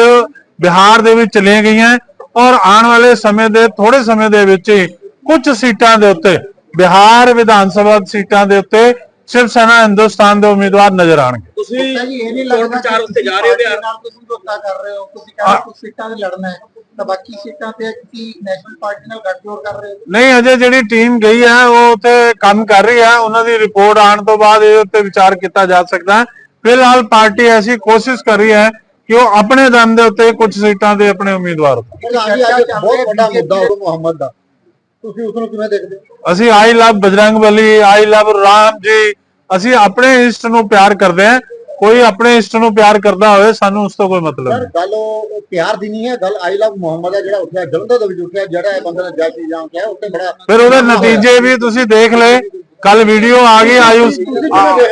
B: ਬਿਹਾਰ ਦੇ ਵਿੱਚ ਚਲੀਆਂ ਗਈਆਂ। ਔਰ ਆਉਣ ਵਾਲੇ ਸਮੇਂ ਦੇ ਥੋੜੇ ਸਮੇਂ ਦੇ ਵਿੱਚ ਹੀ ਕੁਝ ਸੀਟਾਂ ਦੇ ਉੱਤੇ ਬਿਹਾਰ ਵਿਧਾਨ ਸਭਾ ਸੀਟਾਂ ਦੇ ਉੱਤੇ ਸ਼ਿਵ ਸੈਨਾ ਹਿੰਦੁਸਤਾਨ ਦੇ ਉਮੀਦਵਾਰ ਨਜ਼ਰ ਆਣਗੇ
C: ਤੁਸੀਂ
A: ਇਹ ਨਹੀਂ ਲੱਗਦਾ ਕਿ
C: ਉੱਤੇ ਜਾ ਰਹੇ ਹੋ ਬਿਹਾਰ?
A: ਨਾਲ ਤੁਸੀਂ ਧੋਖਾ ਕਰ ਰਹੇ ਹੋ ਤੁਸੀਂ ਕਹਿੰਦੇ ਕੁਝ ਸੀਟਾਂ ਤੇ ਲੜਨਾ ਹੈ ਤਾਂ ਬਾਕੀ ਸੀਟਾਂ ਤੇ ਤੁਸੀਂ ਨੈਸ਼ਨਲ ਪਾਰਟੀ ਨਾਲ ਗੱਠਜੋੜ ਕਰ ਰਹੇ ਹੋ।
B: ਨਹੀਂ ਅਜੇ ਜਿਹੜੀ ਟੀਮ ਗਈ ਹੈ ਉਹ ਉੱਥੇ ਕੰਮ ਕਰ ਰਹੀ ਹੈ ਉਹਨਾਂ ਦੀ ਰਿਪੋਰਟ ਆਉਣ ਤੋਂ ਬਾਅਦ ਇਹ ਉੱਤੇ ਵਿਚਾਰ ਕੀਤਾ ਜਾ ਸਕਦਾ ਹੈ। ਫਿਲਹਾਲ ਪਾਰਟੀ ਐਸੀ ਕੋਸ਼ਿਸ਼ ਕਰ ਰਹੀ ਹੈ ਕਿ ਉਹ ਆਪਣੇ ਦਮ ਦੇ ਉੱਤੇ ਕੁਝ ਸੀਟਾਂ ਦੇ ਆਪਣੇ ਉਮੀਦਵਾਰ। ਉਤਾਰੇ।
A: ਪ੍ਰਧਾਨ ਜੀ ਅੱਜ ਬਹੁਤ ਵੱਡਾ ਮੁੱਦਾ ਉਹ ਮੁਹੰਮਦ ਦਾ। ਤੁਸੀਂ ਉਸ ਨੂੰ ਕਿਵੇਂ ਦੇਖਦੇ? ਹੋ
B: ਅਸੀਂ I love Bajrang Bali I love Ram ji. ਅਸੀਂ ਆਪਣੇ ਇਸ਼ਟ ਨੂੰ ਪਿਆਰ ਕਰਦੇ ਹਾਂ। ਕੋਈ ਆਪਣੇ ਇਸ਼ਟ ਨੂੰ ਪਿਆਰ ਕਰਦਾ ਹੋਵੇ ਸਾਨੂੰ ਉਸ ਤੋਂ ਕੋਈ ਮਤਲਬ ਨਹੀਂ।
A: ਗੱਲ ਉਹ ਪਿਆਰ ਦੀ ਨਹੀਂ ਹੈ ਗੱਲ ਆਈ ਲਵ ਮੁਹੰਮਦ ਹੈ ਜਿਹੜਾ ਉੱਠਿਆ ਜਲੰਧਰ ਦੇ ਵਿੱਚ ਉੱਠਿਆ ਜਿਹੜਾ ਇਹ ਬੰਦੇ ਜੈ ਸ਼੍ਰੀ ਰਾਮ ਕਿਹਾ ਉੱਤੇ ਬੜਾ
B: ਫਿਰ ਉਹਦੇ ਨਤੀਜੇ ਵੀ ਤੁਸੀਂ ਦੇਖ ਲਏ। ਕੱਲ ਵੀਡੀਓ ਆ ਗਈ ਆਯੁਸ਼।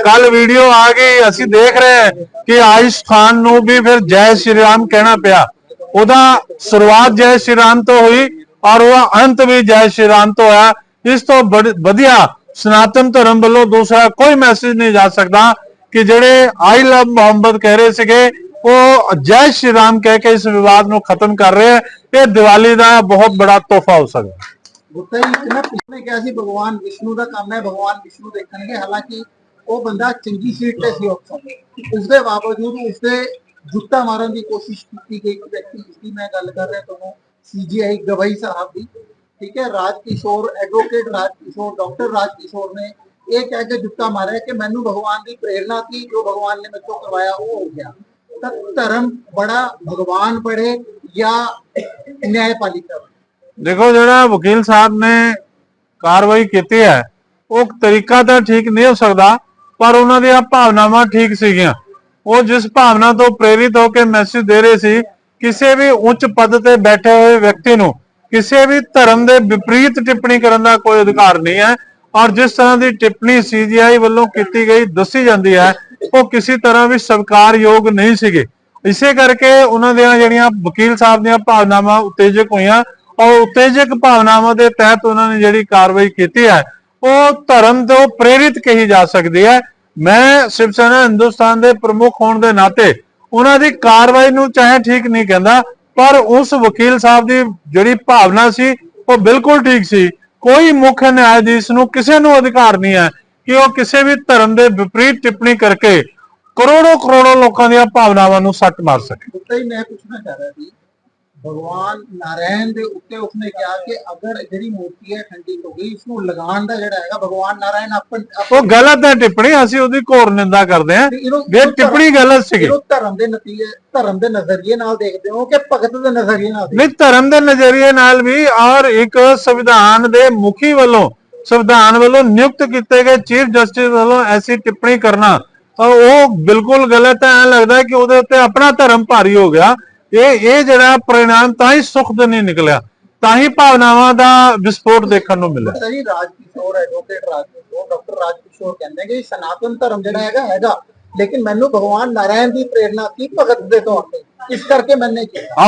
B: ਕੱਲ ਵੀਡੀਓ ਆ ਗਈ ਅਸੀਂ ਦੇਖ ਰਹੇ ਹਾਂ ਕਿ ਆਯੁਸ਼ ਖਾਨ ਨੂੰ ਵੀ ਫਿਰ ਜੈ ਸ਼੍ਰੀ ਰਾਮ ਕਹਿਣਾ ਪਿਆ। ਉਹਦਾ ਸ਼ੁਰੂਆਤ ਜੈ ਸ਼੍ਰੀ ਰਾਮ ਤੋਂ ਹੋਈ ਔਰ ਉਹ ਅੰਤ ਵੀ ਜੈ ਸ਼੍ਰੀ ਰਾਮ ਤੋਂ ਹੋਇਆ। ਇਸ ਤੋਂ ਵਧੀਆ ਸਨਾਤਨ ਧਰਮ ਵੱਲੋਂ ਦੂਸਰਾ ਕੋਈ ਮੈਸੇਜ ਨਹੀਂ ਜਾ ਸਕਦਾ। ਕਿ ਜਿਹੜੇ ਆਈ ਲਵ ਮੁਹੰਮਦ ਕਹਿ ਰਹੇ ਸੀਗੇ, ਉਹ ਜੈ ਸ਼੍ਰੀ ਰਾਮ ਕਹਿ ਕੇ ਇਸ ਵਿਵਾਦ ਨੂੰ ਖਤਮ ਕਰ ਰਹੇ ਹੈ ਇਹ ਦੀਵਾਲੀ ਦਾ ਬਹੁਤ ਬੜਾ ਤੋਹਫਾ ਹੋ ਸਕਦਾ।
A: ਗੁੱਤਾ ਜੀ ਇੱਕ ਪਿਛਲੇ ਕਿਹਾ ਸੀ ਭਗਵਾਨ ਵਿਸ਼ਨੂੰ ਦਾ ਕੰਮ ਹੈ, ਭਗਵਾਨ ਵਿਸ਼ਨੂੰ ਦੇਖਣਗੇ। ਹਾਲਾਂਕਿ ਉਹ ਬੰਦਾ ਚੰਗੀ ਸੀਟ ਤੇ ਸੀ ਉਸ ਸਮੇਂ ਉਸ ਦੇ ਬਾਵਜੂਦ ਉਸ ਦੇ ਜੁੱਤਾ ਮਾਰਨ ਦੀ ਕੋਸ਼ਿਸ਼ ਕੀਤੀ ਗਈ। ਇੱਕ ਵਿਅਕਤੀ ਜਿਸਦੀ ਮੈਂ ਗੱਲ ਕਰ ਰਿਹਾ ਤੁਹਾਨੂੰ ਸੀਜੀਆਈ ਗਵਾਈ ਸਾਹਿਬ ਦੀ। ਠੀਕ ਹੈ, ਰਾਜ ਕਿਸ਼ੋਰ ਐਡਵੋਕੇਟ ਰਾਜ ਕਿਸ਼ੋਰ ਡਾਕਟਰ ਰਾਜ ਕਿਸ਼ੋਰ ਨੇ ਇਹ ਕਹਿ ਕੇ ਜੁੱਤਾ ਮਾਰਿਆ ਕਿ ਮੈਨੂੰ ਭਗਵਾਨ ਦੀ ਪ੍ਰੇਰਣਾ ਸੀ, ਜੋ ਭਗਵਾਨ ਨੇ ਮੇਰੇ ਕਰਵਾਇਆ, ਉਹ ਹੋ ਗਿਆ। ਤਾਂ ਧਰਮ ਬੜਾ ਭਗਵਾਨ ਪੜੇ ਜਾਂ ਨਿਆਂਪਾਲਿਕਾ
B: ਦੇਖੋ ਜਿਹੜਾ ਵਕੀਲ ਸਾਹਿਬ ਨੇ ਕਾਰਵਾਈ ਕੀਤੀ ਹੈ ਉਹ ਤਰੀਕਾ ਤਾਂ ਠੀਕ ਨਹੀਂ ਹੋ ਸਕਦਾ ਪਰ ਉਹਨਾਂ ਦੀਆਂ ਭਾਵਨਾਵਾਂ ਠੀਕ ਸੀਗੀਆਂ ਉਹ ਜਿਸ ਭਾਵਨਾ ਤੋਂ ਪ੍ਰੇਰਿਤ ਹੋ ਕੇ ਮੈਸੇਜ ਦੇ ਰਹੇ ਸੀ ਕਿਸੇ ਵੀ ਉੱਚ ਪਦ ਤੇ ਬੈਠੇ ਹੋਏ ਵਿਅਕਤੀ ਨੂੰ ਕਿਸੇ ਵੀ ਧਰਮ ਦੇ ਵਿਪਰੀਤ ਟਿੱਪਣੀ ਕਰਨ ਦਾ ਕੋਈ ਅਧਿਕਾਰ ਨਹੀਂ ਹੈ ਔਰ ਜਿਸ ਤਰ੍ਹਾਂ ਦੀ ਟਿੱਪਣੀ ਸੀਜੀਆਈ ਵੱਲੋਂ ਕੀਤੀ ਗਈ, ਦੱਸੀ ਜਾਂਦੀ ਹੈ, ਉਹ ਕਿਸੇ ਤਰ੍ਹਾਂ ਵੀ ਸਵੀਕਾਰਯੋਗ ਨਹੀਂ ਸੀਗੇ। ਇਸੇ ਕਰਕੇ ਉਹਨਾਂ ਦੀਆਂ ਜਿਹੜੀਆਂ ਵਕੀਲ ਸਾਹਿਬ ਦੀਆਂ ਭਾਵਨਾਵਾਂ ਉਤੇਜਕ ਹੋਈਆਂ, ਔਰ ਉਤੇਜਕ ਭਾਵਨਾਵਾਂ ਦੇ ਤਹਿਤ ਉਹਨਾਂ ਨੇ ਜਿਹੜੀ ਕਾਰਵਾਈ ਕੀਤੀ ਹੈ, ਉਹ ਧਰਮ ਤੋਂ ਪ੍ਰੇਰਿਤ ਕਹੀ ਜਾ ਸਕਦੀ ਹੈ। ਮੈਂ ਸ਼ਿਵ ਸੈਨਾ ਹਿੰਦੁਸਤਾਨ ਦੇ ਪ੍ਰਮੁੱਖ ਹੋਣ ਦੇ ਨਾਤੇ ਉਹਨਾਂ ਦੀ ਕਾਰਵਾਈ ਨੂੰ ਚਾਹੇ ਠੀਕ ਨਹੀਂ ਕਹਿੰਦਾ, ਪਰ ਉਸ ਵਕੀਲ ਸਾਹਿਬ ਦੀ ਜਿਹੜੀ ਭਾਵਨਾ ਸੀ, ਉਹ ਬਿਲਕੁਲ ਠੀਕ ਸੀ। ਕੋਈ ਮੁੱਖ ਨਿਆਇਧੀਸ਼ ਨੂੰ ਕਿਸੇ ਨੂੰ ਅਧਿਕਾਰ ਨਹੀਂ ਹੈ ਕਿ ਉਹ ਕਿਸੇ ਵੀ ਧਰਮ ਦੇ ਵਿਪਰੀਤ ਟਿੱਪਣੀ ਕਰਕੇ ਕਰੋੜੋ ਕਰੋੜੋ ਲੋਕਾਂ ਦੀਆਂ ਭਾਵਨਾਵਾਂ ਨੂੰ ਸੱਟ ਮਾਰ ਸਕੇ।
A: ਉੱਤੇ ਹੀ ਮੈਂ ਪੁੱਛਣਾ ਚਾਹ ਰਿਹਾ ਸੀ ਭਗਵਾਨ ਨਾਰਾਇਣ ਦੇ ਉੱਤੇ ਉਸਨੇ ਕਿਹਾ ਕਿ ਅਗਰ ਜਿਹੜੀ ਮੂਰਤੀ ਹੈ ਖੰਡਿਤ ਹੋ ਗਈ ਇਸ ਨੂੰ ਲਗਾਉਣ ਦਾ ਜਿਹੜਾ ਹੈਗਾ ਭਗਵਾਨ ਨਾਰਾਇਣ ਆਪਣ
B: ਉਹ ਗਲਤ ਹੈ ਟਿੱਪਣੀ ਅਸੀਂ ਉਹਦੀ ਘੋਰ ਨਿੰਦਾ ਕਰਦੇ ਹਾਂ। ਇਹ ਟਿੱਪਣੀ ਗਲਤ ਸੀਗੀ।
A: ਇਹਨੂੰ ਧਰਮ ਦੇ ਨਤੀਜੇ ਧਰਮ ਦੇ ਨਜ਼ਰੀਏ ਨਾਲ ਦੇਖਦੇ ਹੋ ਕਿ ਭਗਤ ਦੇ ਨਜ਼ਰੀਏ ਨਾਲ
B: ਨਹੀਂ ਧਰਮ ਦੇ ਨਜ਼ਰੀਏ ਨਾਲ ਵੀ ਔਰ ਇੱਕ ਸੰਵਿਧਾਨ ਦੇ ਮੁਖੀ ਵੱਲੋਂ ਸੰਵਿਧਾਨ ਵੱਲੋਂ ਨਿਯੁਕਤ ਕੀਤੇ ਗਏ ਚੀਫ ਜਸਟਿਸ ਵੱਲੋਂ ਐਸੀ ਟਿੱਪਣੀ ਕਰਨਾ ਉਹ ਬਿਲਕੁਲ ਗਲਤ ਹੈ। ਲੱਗਦਾ ਕਿ ਉਹਦੇ ਉੱਤੇ ਆਪਣਾ ਧਰਮ ਭਾਰੀ ਹੋ ਗਿਆ। ਇਹ ਇਹ ਜਿਹੜਾ ਪ੍ਰਣਾਮ ਤਾਂ ਹੀ ਸੁਖ ਦੇ ਨਹੀਂ ਨਿਕਲਿਆ ਤਾਂ ਹੀ ਭਾਵਨਾਵਾਂ ਦਾ ਵਿਸਫੋਟ ਦੇਖਣ ਨੂੰ ਮਿਲਿਆ।
A: ਸਹੀ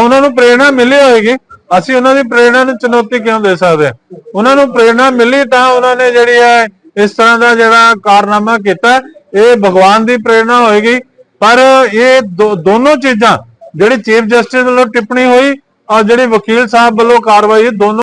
B: ਉਹਨਾਂ ਨੂੰ ਪ੍ਰੇਰਣਾ ਮਿਲੀ ਹੋਏਗੀ। ਅਸੀਂ ਉਹਨਾਂ ਦੀ ਪ੍ਰੇਰਣਾ ਨੂੰ ਚੁਣੌਤੀ ਕਿਉਂ ਦੇ ਸਕਦੇ? ਉਹਨਾਂ ਨੂੰ ਪ੍ਰੇਰਣਾ ਮਿਲੀ ਤਾਂ ਉਹਨਾਂ ਨੇ ਜਿਹੜੀ ਹੈ ਇਸ ਤਰ੍ਹਾਂ ਦਾ ਜਿਹੜਾ ਕਾਰਨਾਮਾ ਕੀਤਾ। ਇਹ ਭਗਵਾਨ ਦੀ ਪ੍ਰੇਰਣਾ ਹੋਏਗੀ। ਪਰ ਇਹ ਦੋਨੋਂ ਚੀਜ਼ਾਂ ਜਿਹੜੀ ਚੀਫ ਜਸਟਿਸ ਵੱਲੋਂ ਟਿੱਪਣੀ ਹੋਈ ਔਰ ਜਿਹੜੀ ਵਕੀਲ ਸਾਹਿਬ ਵੱਲੋਂ ਕਾਰਵਾਈ ਹੋਈ, ਦੋਨੋਂ